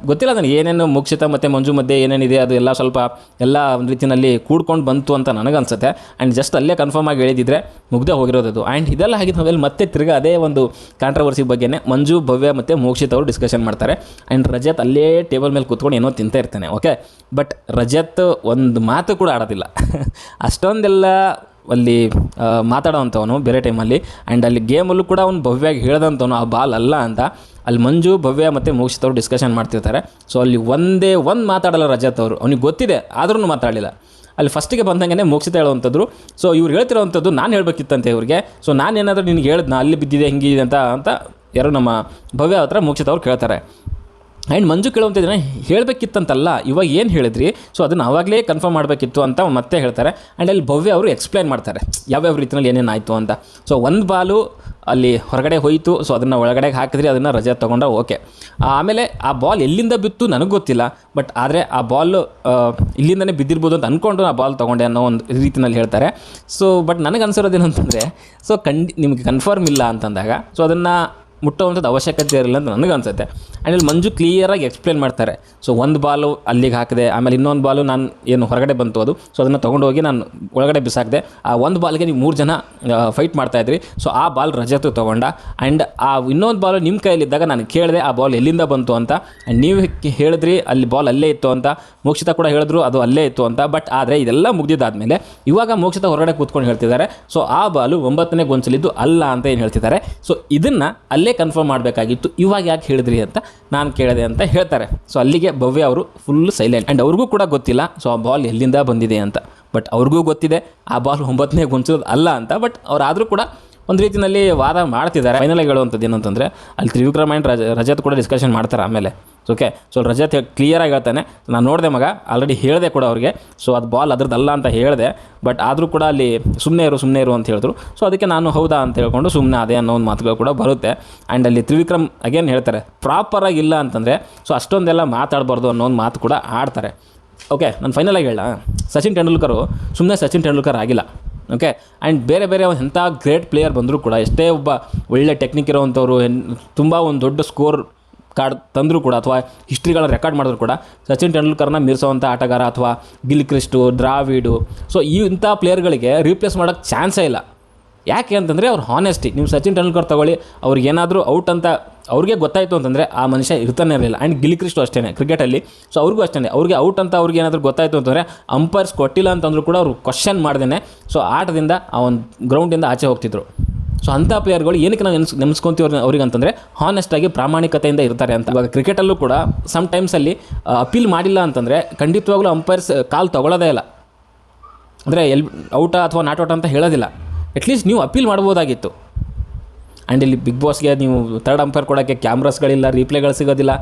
ಗೊತ್ತಿಲ್ಲ ನನಗೆ ಏನೇನು ಮೋಕ್ಷಿತ ಮತ್ತು ಮಂಜು ಮಧ್ಯೆ ಏನೇನಿದೆ, ಅದು ಎಲ್ಲ ಸ್ವಲ್ಪ ಎಲ್ಲ ಒಂದು ರೀತಿಯಲ್ಲಿ ಕೂಡ್ಕೊಂಡು ಬಂತು ಅಂತ ನನಗನ್ಸುತ್ತೆ. ಆ್ಯಂಡ್ ಜಸ್ಟ್ ಅಲ್ಲೇ ಕನ್ಫರ್ಮ್ ಆಗಿ ಹೇಳಿದಿದ್ರೆ ಮುಗ್ದೇ ಹೋಗಿರೋದು ಆ್ಯಂಡ್ ಇದೆಲ್ಲ ಆಗಿದ್ದ ಮೇಲೆ ಮತ್ತೆ ತಿರ್ಗಾ ಅದೇ ಒಂದು ಕಾಂಟ್ರವರ್ಸಿ ಬಗ್ಗೆನೇ ಮಂಜು, ಭವ್ಯ ಮತ್ತು ಮೋಕ್ಷಿತ್ ಅವರು ಡಿಸ್ಕಷನ್ ಮಾಡ್ತಾರೆ. ಆ್ಯಂಡ್ ರಜತ್ ಅಲ್ಲೇ ಟೇಬಲ್ ಮೇಲೆ ಕೂತ್ಕೊಂಡು ಏನೋ ತಿಂತಾ ಇರ್ತಾನೆ ಓಕೆ ಬಟ್ ರಜತ್ ಒಂದು ಮಾತು ಕೂಡ ಆಡೋದಿಲ್ಲ. [LAUGHS] ಅಷ್ಟೊಂದೆಲ್ಲ ಅಲ್ಲಿ ಮಾತಾಡೋವಂಥವನು ಬೇರೆ ಟೈಮಲ್ಲಿ ಆ್ಯಂಡ್ ಅಲ್ಲಿ ಗೇಮಲ್ಲೂ ಕೂಡ ಅವ್ನು ಭವ್ಯಾಗಿ ಹೇಳ್ದಂಥವನು ಆ ಬಾಲ್ ಅಲ್ಲ ಅಂತ. ಅಲ್ಲಿ ಮಂಜು, ಭವ್ಯ ಮತ್ತು ಮೋಕ್ಷಿತವ್ರು ಡಿಸ್ಕಷನ್ ಮಾಡ್ತಿರ್ತಾರೆ. ಸೊ ಅಲ್ಲಿ ಒಂದೇ ಒಂದು ಮಾತಾಡಲ್ಲ ರಜತ್ ಅವರು. ಅವ್ನಿಗೆ ಗೊತ್ತಿದೆ ಆದ್ರೂ ಮಾತಾಡಲಿಲ್ಲ. ಅಲ್ಲಿ ಫಸ್ಟಿಗೆ ಬಂದಂಗೆ ಮೋಕ್ಷಿತ ಹೇಳುವಂಥದ್ದು. ಸೊ ಇವ್ರು ಹೇಳ್ತಿರೋವಂಥದ್ದು ನಾನು ಹೇಳ್ಬೇಕಿತ್ತಂತೆ ಇವ್ರಿಗೆ. ಸೊ ನಾನು ಏನಾದರೂ ನಿನಗೆ ಹೇಳಿದ್ನ? ಅಲ್ಲಿ ಬಿದ್ದಿದೆ ಹಿಂಗಿದೆ ಅಂತ ಅಂತ, ಯಾರು ನಮ್ಮ ಭವ್ಯ ಹತ್ರ ಅವ್ರು ಕೇಳ್ತಾರೆ. ಆ್ಯಂಡ್ ಮಂಜು ಕೇಳುವಂಥದ್ದನ್ನ ಹೇಳಬೇಕಿತ್ತಂತಲ್ಲ, ಇವಾಗ ಏನು ಹೇಳಿದ್ರಿ? ಸೊ ಅದನ್ನು ಆವಾಗಲೇ ಕನ್ಫರ್ಮ್ ಮಾಡಬೇಕಿತ್ತು ಅಂತ ಮತ್ತೆ ಹೇಳ್ತಾರೆ. ಆ್ಯಂಡ್ ಅಲ್ಲಿ ಭವ್ಯ ಅವರು ಎಕ್ಸ್ಪ್ಲೈನ್ ಮಾಡ್ತಾರೆ, ಯಾವ್ಯಾವ ರೀತಿಯಲ್ಲಿ ಏನೇನು ಆಯಿತು ಅಂತ. ಸೊ ಒಂದು ಬಾಲು ಅಲ್ಲಿ ಹೊರಗಡೆ ಹೋಯಿತು ಸೊ ಅದನ್ನು ಒಳಗಡೆ ಹಾಕಿದ್ರಿ, ಅದನ್ನು ರಜೆ ತೊಗೊಂಡ ಓಕೆ. ಆಮೇಲೆ ಆ ಬಾಲ್ ಎಲ್ಲಿಂದ ಬಿತ್ತು ನನಗೆ ಗೊತ್ತಿಲ್ಲ, ಬಟ್ ಆದರೆ ಆ ಬಾಲ್ ಇಲ್ಲಿಂದನೇ ಬಿದ್ದಿರ್ಬೋದು ಅಂತ ಅಂದ್ಕೊಂಡು ಆ ಬಾಲ್ ತೊಗೊಂಡೆ ಅನ್ನೋ ಒಂದು ರೀತಿಯಲ್ಲಿ ಹೇಳ್ತಾರೆ. ಸೊ ಬಟ್ ನನಗೆ ಅನ್ಸಿರೋದು ಏನಂತಂದರೆ ಸೊ ಖಂಡಿ, ನಿಮಗೆ ಕನ್ಫರ್ಮ್ ಇಲ್ಲ ಅಂತಂದಾಗ ಸೊ ಅದನ್ನು ಮುಟ್ಟುವಂಥದ್ದು ಅವಶ್ಯಕತೆ ಇರಲಿಲ್ಲ ಅಂತ ನನಗೆ ಅನ್ಸುತ್ತೆ. ಆ್ಯಂಡ್ ಇಲ್ಲಿ ಮಂಜು ಕ್ಲಿಯರಾಗಿ ಎಕ್ಸ್ಪ್ಲೇನ್ ಮಾಡ್ತಾರೆ. ಸೊ ಒಂದು ಬಾಲು ಅಲ್ಲಿಗೆ ಹಾಕಿದೆ, ಆಮೇಲೆ ಇನ್ನೊಂದು ಬಾಲು ನಾನು ಏನು ಹೊರಗಡೆ ಬಂತು ಅದು. ಸೊ ಅದನ್ನು ತೊಗೊಂಡೋಗಿ ನಾನು ಒಳಗಡೆ ಬಿಸಾಕಿದೆ. ಆ ಒಂದು ಬಾಲ್ಗೆ ನೀವು ಮೂರು ಜನ ಫೈಟ್ ಮಾಡ್ತಾಯಿದ್ರಿ ಸೊ ಆ ಬಾಲ್ ರಜತು ತೊಗೊಂಡ. ಆ್ಯಂಡ್ ಆ ಇನ್ನೊಂದು ಬಾಲು ನಿಮ್ಮ ಕೈಯಲ್ಲಿದ್ದಾಗ ನಾನು ಕೇಳಿದೆ, ಆ ಬಾಲ್ ಎಲ್ಲಿಂದ ಬಂತು ಅಂತ. ಆ್ಯಂಡ್ ನೀವು ಹೇಳಿದ್ರಿ, ಅಲ್ಲಿ ಬಾಲ್ ಅಲ್ಲೇ ಇತ್ತು ಅಂತ. ಮೋಕ್ಷಿತ ಕೂಡ ಹೇಳಿದ್ರು, ಅದು ಅಲ್ಲೇ ಇತ್ತು ಅಂತ. ಬಟ್ ಆದರೆ ಇದೆಲ್ಲ ಮುಗ್ದಿದ್ದಾದಮೇಲೆ ಇವಾಗ ಮೋಕ್ಷಿತ ಹೊರಗಡೆ ಕೂತ್ಕೊಂಡು ಹೇಳ್ತಿದ್ದಾರೆ. ಸೊ ಆ ಬಾಲು ಒಂಬತ್ತನೇ ಗೊಂಚಲಿದ್ದು ಅಲ್ಲ ಅಂತ ಏನು ಹೇಳ್ತಿದ್ದಾರೆ. ಸೊ ಇದನ್ನು ಅಲ್ಲೇ ಕನ್ಫರ್ಮ್ ಮಾಡಬೇಕಾಗಿತ್ತು. ಇವಾಗ ಯಾಕೆ ಹೇಳಿದ್ರಿ ಅಂತ ನಾನು ಕೇಳಿದೆ ಅಂತ ಹೇಳ್ತಾರೆ. ಸೊ ಅಲ್ಲಿಗೆ ಭವ್ಯ ಅವರು ಫುಲ್ ಸೈಲೆಂಟ್ ಆ್ಯಂಡ್ ಅವ್ರಿಗೂ ಕೂಡ ಗೊತ್ತಿಲ್ಲ ಸೊ ಆ ಬಾಲ್ ಎಲ್ಲಿಂದ ಬಂದಿದೆ ಅಂತ. ಬಟ್ ಅವ್ರಿಗೂ ಗೊತ್ತಿದೆ, ಆ ಬಾಲ್ ಒಂಬತ್ತನೇ ಗುಂಚೋದು ಅಲ್ಲ ಅಂತ. ಬಟ್ ಅವರಾದರೂ ಕೂಡ ಒಂದು ರೀತಿಯಲ್ಲಿ ವಾದ ಮಾಡ್ತಿದ್ದಾರೆ. ಫೈನಲ್ ಹೇಳುವಂಥದ್ದು ಏನಂತಂದರೆ, ಅಲ್ಲಿ ತ್ರಿವಿಕ್ರಮ್ ಆ್ಯಂಡ್ ರಜ, ರಜತ್ ಕೂಡ ಡಿಸ್ಕಷನ್ ಮಾಡ್ತಾರೆ ಆಮೇಲೆ. ಓಕೆ ಸೊ ರಜತ್ ಕ್ಲಿಯರಾಗಿ ಹೇಳ್ತಾನೆ. ನಾನು ನೋಡಿದೆ ಮಗ ಆಲ್ರೆಡಿ ಹೇಳಿದೆ ಕೂಡ ಅವ್ರಿಗೆ. ಸೊ ಅದು ಬಾಲ್ ಅದ್ರದ್ದಲ್ಲ ಅಂತ ಹೇಳಿದೆ. ಬಟ್ ಆದರೂ ಕೂಡ ಅಲ್ಲಿ ಸುಮ್ಮನೆ ಇರು ಸುಮ್ಮನೆ ಇರು ಅಂತ ಹೇಳಿದ್ರು. ಸೊ ಅದಕ್ಕೆ ನಾನು ಹೌದಾ ಅಂತ ಹೇಳ್ಕೊಂಡು ಸುಮ್ಮನೆ ಅದೇ ಅನ್ನೋ ಒಂದು ಮಾತುಗಳು ಕೂಡ ಬರುತ್ತೆ. ಆ್ಯಂಡ್ ಅಲ್ಲಿ ತ್ರಿವಿಕ್ರಮ್ ಅಗೇನ್ ಹೇಳ್ತಾರೆ ಪ್ರಾಪರಾಗಿ ಇಲ್ಲ ಅಂತಂದರೆ ಸೊ ಅಷ್ಟೊಂದೆಲ್ಲ ಮಾತಾಡಬಾರ್ದು ಅನ್ನೋ ಒಂದು ಮಾತು ಕೂಡ ಆಡ್ತಾರೆ. ಓಕೆ ನಾನು ಫೈನಲಾಗಿ ಹೇಳ ಸಚಿನ್ ತೆಂಡೂಲ್ಕರು ಸುಮ್ಮನೆ ಸಚಿನ್ ತೆಂಡೂಲ್ಕರ್ ಆಗಿಲ್ಲ. ಓಕೆ ಆ್ಯಂಡ್ ಬೇರೆ ಬೇರೆ ಎಂಥ ಗ್ರೇಟ್ ಪ್ಲೇಯರ್ ಬಂದರೂ ಕೂಡ, ಎಷ್ಟೇ ಒಬ್ಬ ಒಳ್ಳೆ ಟೆಕ್ನಿಕ್ ಇರೋವಂಥವ್ರು ತುಂಬ ಒಂದು ದೊಡ್ಡ ಸ್ಕೋರ್ ಕಾರ್ಡ್ ತಂದರೂ ಕೂಡ ಅಥವಾ ಹಿಸ್ಟ್ರಿಗಳ ರೆಕಾರ್ಡ್ ಮಾಡಿದ್ರು ಕೂಡ, ಸಚಿನ್ ತೆಂಡೂಲ್ಕರ್ನ ಮೀರಿಸೋವಂಥ ಆಟಗಾರ ಅಥವಾ ಗಿಲ್ ಕ್ರಿಸ್ಟು ದ್ರಾವಿಡು ಸೊ ಈ ಇಂಥ ಪ್ಲೇಯರ್ಗಳಿಗೆ ರೀಪ್ಲೇಸ್ ಮಾಡೋಕ್ಕೆ ಚಾನ್ಸೇ ಇಲ್ಲ. ಯಾಕೆ ಅಂತಂದರೆ ಅವ್ರು ಹಾನೆಸ್ಟಿ ನೀವು ಸಚಿನ್ ತೆಂಡೂಲ್ಕರ್ ತಗೊಳ್ಳಿ ಅವ್ರಿಗೆ ಏನಾದರೂ ಔಟ್ ಅಂತ ಅವ್ರಿಗೆ ಗೊತ್ತಾಯಿತು ಅಂತಂದರೆ ಆ ಮನುಷ್ಯ ಇರ್ತಾನೆ ಇರಲಿಲ್ಲ. ಆ್ಯಂಡ್ ಗಿಲಿಕ್ರಿಸ್ಟು ಅಷ್ಟೇ ಕ್ರಿಕೆಟಲ್ಲಿ ಸೊ ಅವ್ರಿಗೂ ಅಷ್ಟೇ ಅವ್ರಿಗೆ ಔಟ್ ಅಂತ ಅವ್ರಿಗೆ ಏನಾದರೂ ಗೊತ್ತಾಯಿತು ಅಂತಂದರೆ ಅಂಪೈರ್ಸ್ ಕೊಟ್ಟಿಲ್ಲ ಅಂತಂದ್ರೂ ಕೂಡ ಅವರು ಕ್ವಶನ್ ಮಾಡ್ದೇನೆ. ಸೊ ಆಟದಿಂದ ಆ ಒಂದು ಗ್ರೌಂಡಿಂದ ಆಚೆ ಹೋಗ್ತಿದ್ರು. ಸೊ ಅಂಥ ಪ್ಲೇಯರ್ಗಳು ಏನಕ್ಕೆ ನಾವು ನೆನ್ಸ್, ನೆನೆಸ್ಕೊಂತೀವಿ ಅವ್ರಿಗೆ ಅಂತಂದರೆ ಹಾನೆಸ್ಟಾಗಿ ಪ್ರಾಮಾಣಿಕತೆಯಿಂದ ಇರ್ತಾರೆ ಅಂತ. ಇವಾಗ ಕ್ರಿಕೆಟಲ್ಲೂ ಕೂಡ ಸಮ್ ಟೈಮ್ಸಲ್ಲಿ ಅಪೀಲ್ ಮಾಡಿಲ್ಲ ಅಂತಂದರೆ ಖಂಡಿತವಾಗ್ಲೂ ಅಂಪೈರ್ಸ್ ಕಾಲ್ ತೊಗೊಳ್ಳೋದೇ ಇಲ್ಲ. ಅಂದರೆ ಎಲ್ ಔಟ ಅಥವಾ ನಾಟ್ ಔಟ್ ಅಂತ ಹೇಳೋದಿಲ್ಲ. ಅಟ್ಲೀಸ್ಟ್ ನೀವು ಅಪೀಲ್ ಮಾಡ್ಬೋದಾಗಿತ್ತು. ಆ್ಯಂಡ್ ಇಲ್ಲಿ ಬಿಗ್ ಬಾಸ್ಗೆ ನೀವು ಥರ್ಡ್ ಅಂಪೈರ್ ಕೊಡೋಕ್ಕೆ ಕ್ಯಾಮ್ರಾಸ್ಗಳಿಲ್ಲ ರೀಪ್ಲೇಗಳು ಸಿಗೋದಿಲ್ಲ.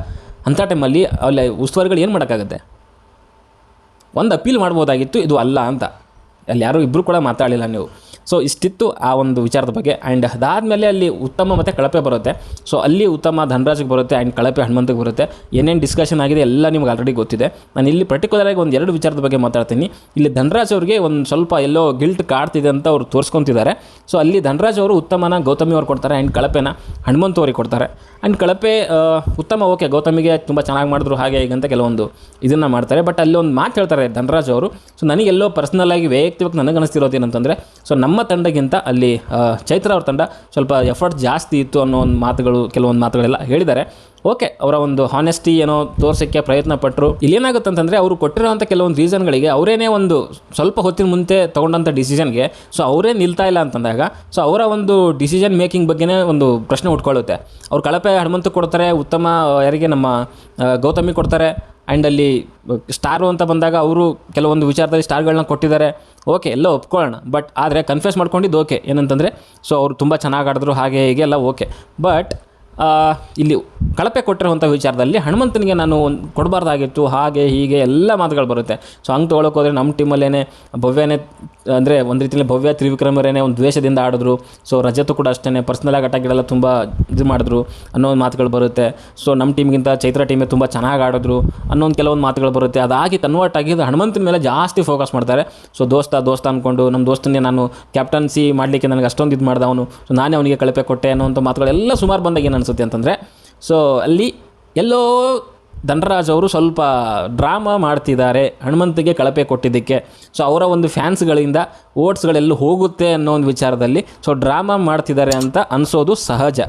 ಅಂಥ ಟೈಮಲ್ಲಿ ಅಲ್ಲಿ ಉಸ್ತುವಾರಿಗಳು ಏನು ಮಾಡೋಕ್ಕಾಗುತ್ತೆ? ಒಂದು ಅಪೀಲ್ ಮಾಡ್ಬೋದಾಗಿತ್ತು, ಇದು ಅಲ್ಲ ಅಂತ. ಅಲ್ಲಿ ಯಾರೂ ಇಬ್ಬರು ಕೂಡ ಮಾತಾಡಲಿಲ್ಲ ನೀವು. ಸೊ ಇಷ್ಟಿತ್ತು ಆ ಒಂದು ವಿಚಾರದ ಬಗ್ಗೆ. ಆ್ಯಂಡ್ ಅದಾದಮೇಲೆ ಅಲ್ಲಿ ಉತ್ತಮ ಮತ್ತು ಕಳಪೆ ಬರುತ್ತೆ. ಸೊ ಅಲ್ಲಿ ಉತ್ತಮ ಧನರಾಜಿಗೆ ಬರುತ್ತೆ ಆ್ಯಂಡ್ ಕಳಪೆ ಹನುಮಂತಿಗೆ ಬರುತ್ತೆ. ಏನೇನು ಡಿಸ್ಕಷನ್ ಆಗಿದೆ ಎಲ್ಲ ನಿಮ್ಗೆ ಆಲ್ರೆಡಿ ಗೊತ್ತಿದೆ. ನಾನು ಇಲ್ಲಿ ಪರ್ಟಿಕ್ಯುಲರಾಗಿ ಒಂದು ಎರಡು ವಿಚಾರದ ಬಗ್ಗೆ ಮಾತಾಡ್ತೀನಿ. ಇಲ್ಲಿ ಧನರಾಜ್ ಅವರಿಗೆ ಒಂದು ಸ್ವಲ್ಪ ಎಲ್ಲೋ ಗಿಲ್ಟ್ ಕಾಡ್ತಿದೆ ಅಂತ ಅವ್ರು ತೋರಿಸ್ಕೊತಿದ್ದಾರೆ. ಸೊ ಅಲ್ಲಿ ಧನರಾಜ್ ಅವರು ಉತ್ತಮನ ಗೌತಮಿ ಅವ್ರು ಕೊಡ್ತಾರೆ ಆ್ಯಂಡ್ ಕಳಪೆನ ಹನುಮಂತ ಅವ್ರಿಗೆ ಕೊಡ್ತಾರೆ. ಆ್ಯಂಡ್ ಕಳಪೆ ಉತ್ತಮ ಓಕೆ ಗೌತಮಿಗೆ ತುಂಬ ಚೆನ್ನಾಗಿ ಮಾಡಿದ್ರು ಹಾಗೆ ಅಂತ ಕೆಲವೊಂದು ಇದನ್ನು ಮಾಡ್ತಾರೆ. ಬಟ್ ಅಲ್ಲಿ ಒಂದು ಮಾತು ಹೇಳ್ತಾರೆ ಧನರಾಜ್ ಅವರು. ಸೊ ನನಗೆಲ್ಲೋ ಪರ್ಸ್ನಲ್ ಆಗಿ ವೈಯಕ್ತಿಕವಾಗಿ ನನಗೆ ಅನಿಸ್ತಿರೋದು ಏನಂತಂದರೆ ಸೊ ನಮ್ಮ ತಂಡಗಿಂತ ಅಲ್ಲಿ ಚೈತ್ರ ಅವ್ರ ತಂಡ ಸ್ವಲ್ಪ ಎಫರ್ಟ್ ಜಾಸ್ತಿ ಇತ್ತು ಅನ್ನೋ ಒಂದು ಮಾತುಗಳು, ಕೆಲವೊಂದು ಮಾತುಗಳೆಲ್ಲ ಹೇಳಿದ್ದಾರೆ. ಓಕೆ, ಅವರ ಒಂದು ಹಾನೆಸ್ಟಿ ಏನೋ ತೋರ್ಸೋಕ್ಕೆ ಪ್ರಯತ್ನ ಪಟ್ಟರು ಇಲ್ಲಿ ಏನಾಗುತ್ತೆ ಅಂತಂದರೆ, ಅವರು ಕೊಟ್ಟಿರೋಂಥ ಕೆಲವೊಂದು ರೀಸನ್ಗಳಿಗೆ ಅವರೇನೇ ಒಂದು ಸ್ವಲ್ಪ ಹೊತ್ತಿನ ಮುಂಚೆ ತೊಗೊಂಡಂಥ ಡಿಸಿಷನ್ಗೆ ಸೊ ಅವರೇ ನಿಲ್ತಾ ಇಲ್ಲ ಅಂತಂದಾಗ ಸೊ ಅವರ ಒಂದು ಡಿಸಿಷನ್ ಮೇಕಿಂಗ್ ಬಗ್ಗೆನೇ ಒಂದು ಪ್ರಶ್ನೆ ಉಟ್ಕೊಳ್ಳುತ್ತೆ. ಅವ್ರು ಕಳಪೆ ಹನುಮಂತ ಕೊಡ್ತಾರೆ, ಉತ್ತಮ ಯಾರಿಗೆ ನಮ್ಮ ಗೌತಮಿ ಕೊಡ್ತಾರೆ ಆ್ಯಂಡ್ ಅಲ್ಲಿ ಸ್ಟಾರು ಅಂತ ಬಂದಾಗ ಅವರು ಕೆಲವೊಂದು ವಿಚಾರದಲ್ಲಿ ಸ್ಟಾರ್ಗಳನ್ನ ಕೊಟ್ಟಿದ್ದಾರೆ. ಓಕೆ ಎಲ್ಲ ಒಪ್ಕೊಳ್ಳೋಣ. ಬಟ್ ಆದರೆ ಕನ್ಫ್ಯೂಸ್ ಮಾಡ್ಕೊಂಡಿದ್ದು ಓಕೆ ಏನಂತಂದರೆ ಸೊ ಅವರು ತುಂಬ ಚೆನ್ನಾಗಿ ಆಡಿದ್ರು, ಹಾಗೆ ಹೀಗೆ ಎಲ್ಲ ಓಕೆ ಬಟ್ ಇಲ್ಲಿ ಕಳಪೆ ಕೊಟ್ಟಿರುವಂಥ ವಿಚಾರದಲ್ಲಿ ಹನುಮಂತನಿಗೆ ನಾನು ಒಂದು ಕೊಡಬಾರ್ದಾಗಿತ್ತು, ಹಾಗೆ ಹೀಗೆ ಎಲ್ಲ ಮಾತುಗಳು ಬರುತ್ತೆ. ಸೊ ಹಂಗೆ ತೊಗೊಳಕ್ಕೆ ಹೋದರೆ ನಮ್ಮ ಟೀಮಲ್ಲೇ ಭವ್ಯನೇ, ಅಂದರೆ ಒಂದು ರೀತಿಯಲ್ಲಿ ಭವ್ಯ ತ್ರಿವಿಕ್ರಮರೇನೆ ಒಂದು ದ್ವೇಷದಿಂದ ಆಡಿದ್ರು. ಸೊ ರಜತು ಕೂಡ ಅಷ್ಟೇ ಪರ್ಸ್ನಲಾಗಿ ಅಟಾಕ್ಗಳೆಲ್ಲ ತುಂಬ ಇದು ಮಾಡಿದ್ರು ಅನ್ನೋ ಒಂದು ಮಾತುಗಳು ಬರುತ್ತೆ. ಸೊ ನಮ್ಮ ಟೀಮ್ಗಿಂತ ಚೈತ್ರ ಟೀಮೇ ತುಂಬ ಚೆನ್ನಾಗಿ ಆಡಿದ್ರು ಅನ್ನೋ ಒಂದು ಕೆಲವೊಂದು ಮಾತುಗಳು ಬರುತ್ತೆ. ಅದಾಗಿ ಕನ್ವರ್ಟ್ ಆಗಿ ಹನುಮಂತನ ಮೇಲೆ ಜಾಸ್ತಿ ಫೋಕಸ್ ಮಾಡ್ತಾರೆ. ಸೊ ದೋಸ್ತ ದೋಸ್ತ ಅಂದ್ಕೊಂಡು ನಮ್ಮ ದೋಸ್ತನ್ನೇ ನಾನು ಕ್ಯಾಪ್ಟನ್ಸಿ ಮಾಡಲಿಕ್ಕೆ ನನಗೆ ಅಷ್ಟೊಂದು ಇದು ಮಾಡ್ದೆ ಅವನು. ಸೊ ನಾನೇ ಅವನಿಗೆ ಕಳಪೆ ಕೊಟ್ಟೆ ಅನ್ನೋಂಥ ಮಾತುಗಳೆಲ್ಲ ಸುಮಾರು ಬಂದಾಗ ಏನು ಅನಿಸುತ್ತೆ ಅಂತಂದರೆ ಸೊ ಅಲ್ಲಿ ಎಲ್ಲೋ ಧನರಾಜ್ ಅವರು ಸ್ವಲ್ಪ ಡ್ರಾಮಾ ಮಾಡ್ತಿದ್ದಾರೆ, ಹನುಮಂತಿಗೆ ಕಳಪೆ ಕೊಟ್ಟಿದ್ದಕ್ಕೆ. ಸೊ ಅವರ ಒಂದು ಫ್ಯಾನ್ಸ್ಗಳಿಂದ ಓಟ್ಸ್ಗಳೆಲ್ಲ ಹೋಗುತ್ತೆ ಅನ್ನೋ ಒಂದು ವಿಚಾರದಲ್ಲಿ ಸೊ ಡ್ರಾಮಾ ಮಾಡ್ತಿದ್ದಾರೆ ಅಂತ ಅನಿಸೋದು ಸಹಜ.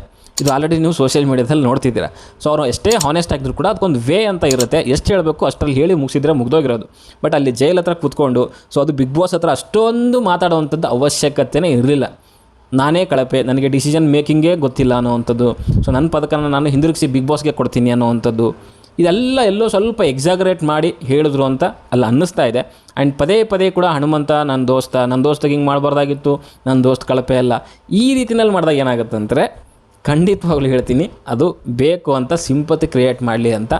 ಇದು ಆಲ್ರೆಡಿ ನೀವು ಸೋಷಿಯಲ್ ಮೀಡಿಯಾದಲ್ಲಿ ನೋಡ್ತಿದ್ದೀರಾ. ಸೊ ಅವರು ಎಷ್ಟೇ ಹಾನೆಸ್ಟ್ ಆಗಿದ್ರು ಕೂಡ ಅದಕ್ಕೊಂದು ವೇ ಅಂತ ಇರುತ್ತೆ. ಎಷ್ಟು ಹೇಳಬೇಕು ಅಷ್ಟರಲ್ಲಿ ಹೇಳಿ ಮುಗಿಸಿದ್ರೆ ಮುಗ್ದೋಗಿರೋದು. ಬಟ್ ಅಲ್ಲಿ ಜೈಲ್ ಹತ್ರ ಕೂತ್ಕೊಂಡು ಸೊ ಅದು ಬಿಗ್ ಬಾಸ್ ಹತ್ರ ಅಷ್ಟೊಂದು ಮಾತಾಡುವಂಥದ್ದು ಅವಶ್ಯಕತೆನೇ ಇರಲಿಲ್ಲ. ನಾನೇ ಕಳಪೆ, ನನಗೆ ಡಿಸಿಷನ್ ಮೇಕಿಂಗೇ ಗೊತ್ತಿಲ್ಲ ಅನ್ನೋವಂಥದ್ದು. ಸೊ ನನ್ನ ಪದಕನ ನಾನು ಹಿಂದಿರುಗಿಸಿ ಬಿಗ್ ಬಾಸ್ಗೆ ಕೊಡ್ತೀನಿ ಅನ್ನೋವಂಥದ್ದು. ಇದೆಲ್ಲ ಎಲ್ಲೋ ಸ್ವಲ್ಪ ಎಕ್ಸಾಗರೇಟ್ ಮಾಡಿ ಹೇಳಿದ್ರು ಅಂತ ಅಲ್ಲಿ ಅನ್ನಿಸ್ತಾ ಇದೆ. ಆ್ಯಂಡ್ ಪದೇ ಪದೇ ಕೂಡ ಹನುಮಂತ ನನ್ನ ದೋಸ್ತ ನನ್ನ ದೋಸ್ತಗೆ ಹಿಂಗೆ ಮಾಡಬಾರ್ದಾಗಿತ್ತು ನನ್ನ ದೋಸ್ತ್ ಕಳಪೆ ಅಲ್ಲ. ಈ ರೀತಿನಲ್ಲಿ ಮಾಡಿದಾಗ ಏನಾಗುತ್ತೆ ಅಂದರೆ ಖಂಡಿತವಾಗ್ಲೂ ಹೇಳ್ತೀನಿ, ಅದು ಬೇಕು ಅಂತ ಸಿಂಪತಿ ಕ್ರಿಯೇಟ್ ಮಾಡಲಿ ಅಂತ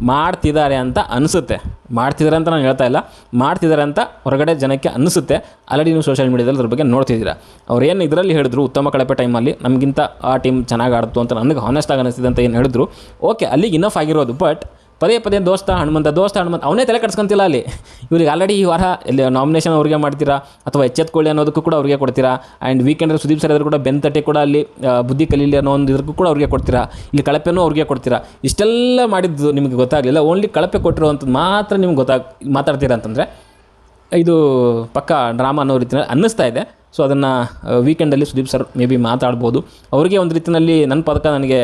ಮಾಡ್ತಿದ್ದಾರೆ ಅಂತ ಅನಿಸುತ್ತೆ. ಮಾಡ್ತಿದ್ದಾರೆ ಅಂತ ನಾನು ಹೇಳ್ತಾ ಇಲ್ಲ. ಮಾಡ್ತಿದ್ದಾರೆ ಅಂತ ಹೊರಗಡೆ ಜನಕ್ಕೆ ಅನಿಸುತ್ತೆ. ಆಲ್ರೆಡಿ ನೀವು ಸೋಷಿಯಲ್ ಮೀಡಿಯಾದಲ್ಲಿ ಅದ್ರ ಬಗ್ಗೆ ನೋಡ್ತಿದ್ದೀರಾ. ಅವ್ರು ಏನು ಇದರಲ್ಲಿ ಹೇಳಿದ್ರು, ಉತ್ತಮ ಕಳಪೆ ಟೈಮಲ್ಲಿ ನಮಗಿಂತ ಆ ಟೀಮ್ ಚೆನ್ನಾಗಿ ಆಡ್ತು ಅಂತ ನನಗೆ ಹಾನೆಸ್ಟಾಗಿ ಅನಿಸ್ತಿದೆ ಅಂತ ಏನು ಹೇಳಿದ್ರು. ಓಕೆ ಅಲ್ಲಿಗೆ ಇನಫ್ ಆಗಿರೋದು ಬಟ್ ಪದೇ ಪದೇ ದೋಸ್ತ, ಹನುಮಂತ ದೋಸ್ತ, ಹನುಮಂತ, ಅವನೇ ತಲೆ ಕಟ್ಸ್ಕೊಂತಿಲ್ಲ ಅಲ್ಲಿ. ಇವ್ರಿಗೆ ಆಲ್ರೆಡಿ ಈ ವಾರ ಇಲ್ಲಿ ನಾಮಿನೇಷನ್ ಅವ್ರಿಗೆ ಮಾಡ್ತೀರಾ? ಅಥವಾ ಎಚ್ಚೆತ್ಕೊಳ್ಳಿ ಅನ್ನೋದಕ್ಕೂ ಕೂಡ ಅವ್ರಿಗೆ ಕೊಡ್ತೀರಾ? ಆ್ಯಂಡ್ ವೀಕೆಂಡಲ್ಲಿ ಸುದೀಪ್ ಸರ್ ಕೂಡ ಬೆನ್ ತಟ್ಟೆ ಕೂಡ ಅಲ್ಲಿ ಬುದ್ಧಿ ಕಲೀಲಿ ಅನ್ನೋ ಒಂದು ಇದಕ್ಕೂ ಕೂಡ ಅವ್ರಿಗೆ ಕೊಡ್ತೀರಾ? ಇಲ್ಲಿ ಕಳಪೆನೂ ಅವ್ರಿಗೆ ಕೊಡ್ತೀರಾ? ಇಷ್ಟೆಲ್ಲ ಮಾಡಿದ್ದು ನಿಮಗೆ ಗೊತ್ತಾಗಲಿಲ್ಲ. ಓನ್ಲಿ ಕಳಪೆ ಕೊಟ್ಟಿರುವಂಥದ್ದು ಮಾತ್ರ ನಿಮ್ಗೆ ಗೊತ್ತಾಗ, ಮಾತಾಡ್ತೀರಾ ಅಂತಂದರೆ, ಇದು ಪಕ್ಕ ಡ್ರಾಮಾ ಅನ್ನೋ ರೀತಿಯಲ್ಲಿ ಅನ್ನಿಸ್ತಾ ಇದೆ. ಸೊ ಅದನ್ನು ವೀಕೆಂಡಲ್ಲಿ ಸುದೀಪ್ ಸರ್ ಮೇ ಬಿ ಮಾತಾಡ್ಬೋದು. ಅವರಿಗೆ ಒಂದು ರೀತಿಯಲ್ಲಿ ನನ್ನ ಪದಕ ನನಗೆ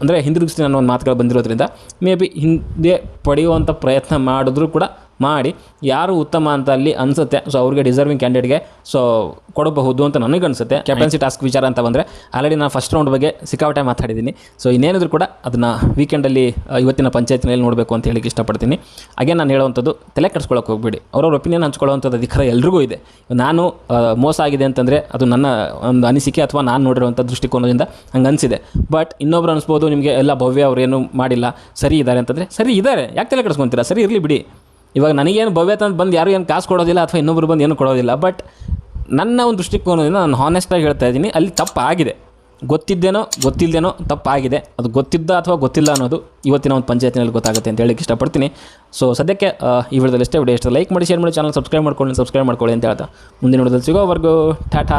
ಅಂದರೆ ಹಿಂದಿರುಗಿಸ್ತೀನಿ ಅನ್ನೋ ಒಂದು ಮಾತುಗಳು ಬಂದಿರೋದ್ರಿಂದ ಮೇ ಬಿ ಹಿಂದೆ ಪಡೆಯುವಂಥ ಪ್ರಯತ್ನ ಮಾಡಿದ್ರೂ ಕೂಡ ಮಾಡಿ ಯಾರು ಉತ್ತಮ ಅಂತ ಅಲ್ಲಿ ಅನಿಸುತ್ತೆ. ಸೊ ಅವ್ರಿಗೆ ಡಿಸರ್ವಿಂಗ್ ಕ್ಯಾಂಡಿಡೇಟ್ಗೆ ಸೊ ಕೊಡಬಹುದು ಅಂತ ನನಗೆ ಅನಿಸುತ್ತೆ. ಕ್ಯಾಪ್ಟನ್ಸಿ ಟಾಸ್ಕ್ ವಿಚಾರ ಅಂತ ಬಂದರೆ ಆಲ್ರೆಡಿ ನಾನು ಫಸ್ಟ್ ರೌಂಡ್ ಬಗ್ಗೆ ಸಿಕ್ಕಾಪಟ್ಟೆ ಮಾತಾಡಿದ್ದೀನಿ. ಸೊ ಇನ್ನೇನಿದ್ರು ಕೂಡ ಅದನ್ನು ವೀಕೆಂಡಲ್ಲಿ ಇವತ್ತಿನ ಪಂಚಾಯತ್ನಲ್ಲಿ ನೋಡಬೇಕು ಅಂತ ಹೇಳಿಕ್ಕೆ ಇಷ್ಟಪಡ್ತೀನಿ. ಹಾಗೆ ನಾನು ಹೇಳುವಂಥದ್ದು ತಲೆ ಕೆಡಿಸ್ಕೊಳ್ಳೋಕೆ ಹೋಗ್ಬೇಡಿ. ಅವ್ರವ್ರ ಒಪಿನಿಯನ್ ಹಂಚ್ಕೊಳ್ಳುವಂಥದ್ದು ಅಧಿಕಾರ ಎಲ್ರಿಗೂ ಇದೆ. ನಾನು ಮೋಸ ಆಗಿದೆ ಅಂತಂದರೆ ಅದು ನನ್ನ ಒಂದು ಅನಿಸಿಕೆ ಅಥವಾ ನಾನು ನೋಡಿರುವಂಥ ದೃಷ್ಟಿಕೋನದಿಂದ ಹಂಗೆ ಅನಿಸಿದೆ. ಬಟ್ ಇನ್ನೊಬ್ರು ಅನಿಸ್ಬೋದು ನಿಮಗೆ ಎಲ್ಲ ಭವ್ಯ ಅವ್ರು ಏನು ಮಾಡಿಲ್ಲ ಸರಿ ಇದ್ದಾರೆ ಅಂತಂದರೆ ಸರಿ ಇದ್ದಾರೆ ಯಾಕೆ ತಲೆ ಕೆಡಿಸ್ಕೊಂತೀರಾ? ಸರಿ ಇರಲಿ ಬಿಡಿ. ಇವಾಗ ನನಗೇನು ಭವ್ಯ ಅಂತ ಬಂದು ಯಾರು ಏನು ಕಾಸು ಕೊಡೋದಿಲ್ಲ ಅಥವಾ ಇನ್ನೊಬ್ರು ಬಂದು ಏನು ಕೊಡೋದಿಲ್ಲ ಬಟ್ ನನ್ನ ಒಂದು ದೃಷ್ಟಿಕೋನದಿಂದ ನಾನು ಹಾನೆಸ್ಟಾಗಿ ಹೇಳ್ತಾ ಇದ್ದೀನಿ, ಅಲ್ಲಿ ತಪ್ಪಾಗಿದೆ. ಗೊತ್ತಿದ್ದೇನೋ ಗೊತ್ತಿಲ್ಲದೇನೋ ತಪ್ಪಾಗಿದೆ. ಅದು ಗೊತ್ತಿದ್ದ ಅಥವಾ ಗೊತ್ತಿಲ್ಲ ಅನ್ನೋದು ಇವತ್ತಿನ ಒಂದು ಪಂಚಾಯತಿನಲ್ಲಿ ಗೊತ್ತಾಗುತ್ತೆ ಅಂತ ಹೇಳಕ್ಕೆ ಇಷ್ಟಪಡ್ತೀನಿ. ಸೊ ಸದ್ಯಕ್ಕೆ ಈ ವಿಡಿಯೋದಲ್ಲಿ ಇಷ್ಟೇ ವಿಡಿಯೋ ಇಷ್ಟ ಲೈಕ್ ಮಾಡಿ ಶೇರ್ ಮಾಡಿ ಚಾನಲ್ ಸಬ್ಸ್ಕ್ರೈಬ್ ಮಾಡ್ಕೊಳ್ಳಿ ಸಬ್ಸ್ಕ್ರೈಬ್ ಮಾಡ್ಕೊಳ್ಳಿ ಅಂತ ಹೇಳ್ತಾ. ಮುಂದಿನ ವಿಡಿಯೋದಲ್ಲಿ ಸಿಗೋವರೆಗೂ, ಟಾಟಾ!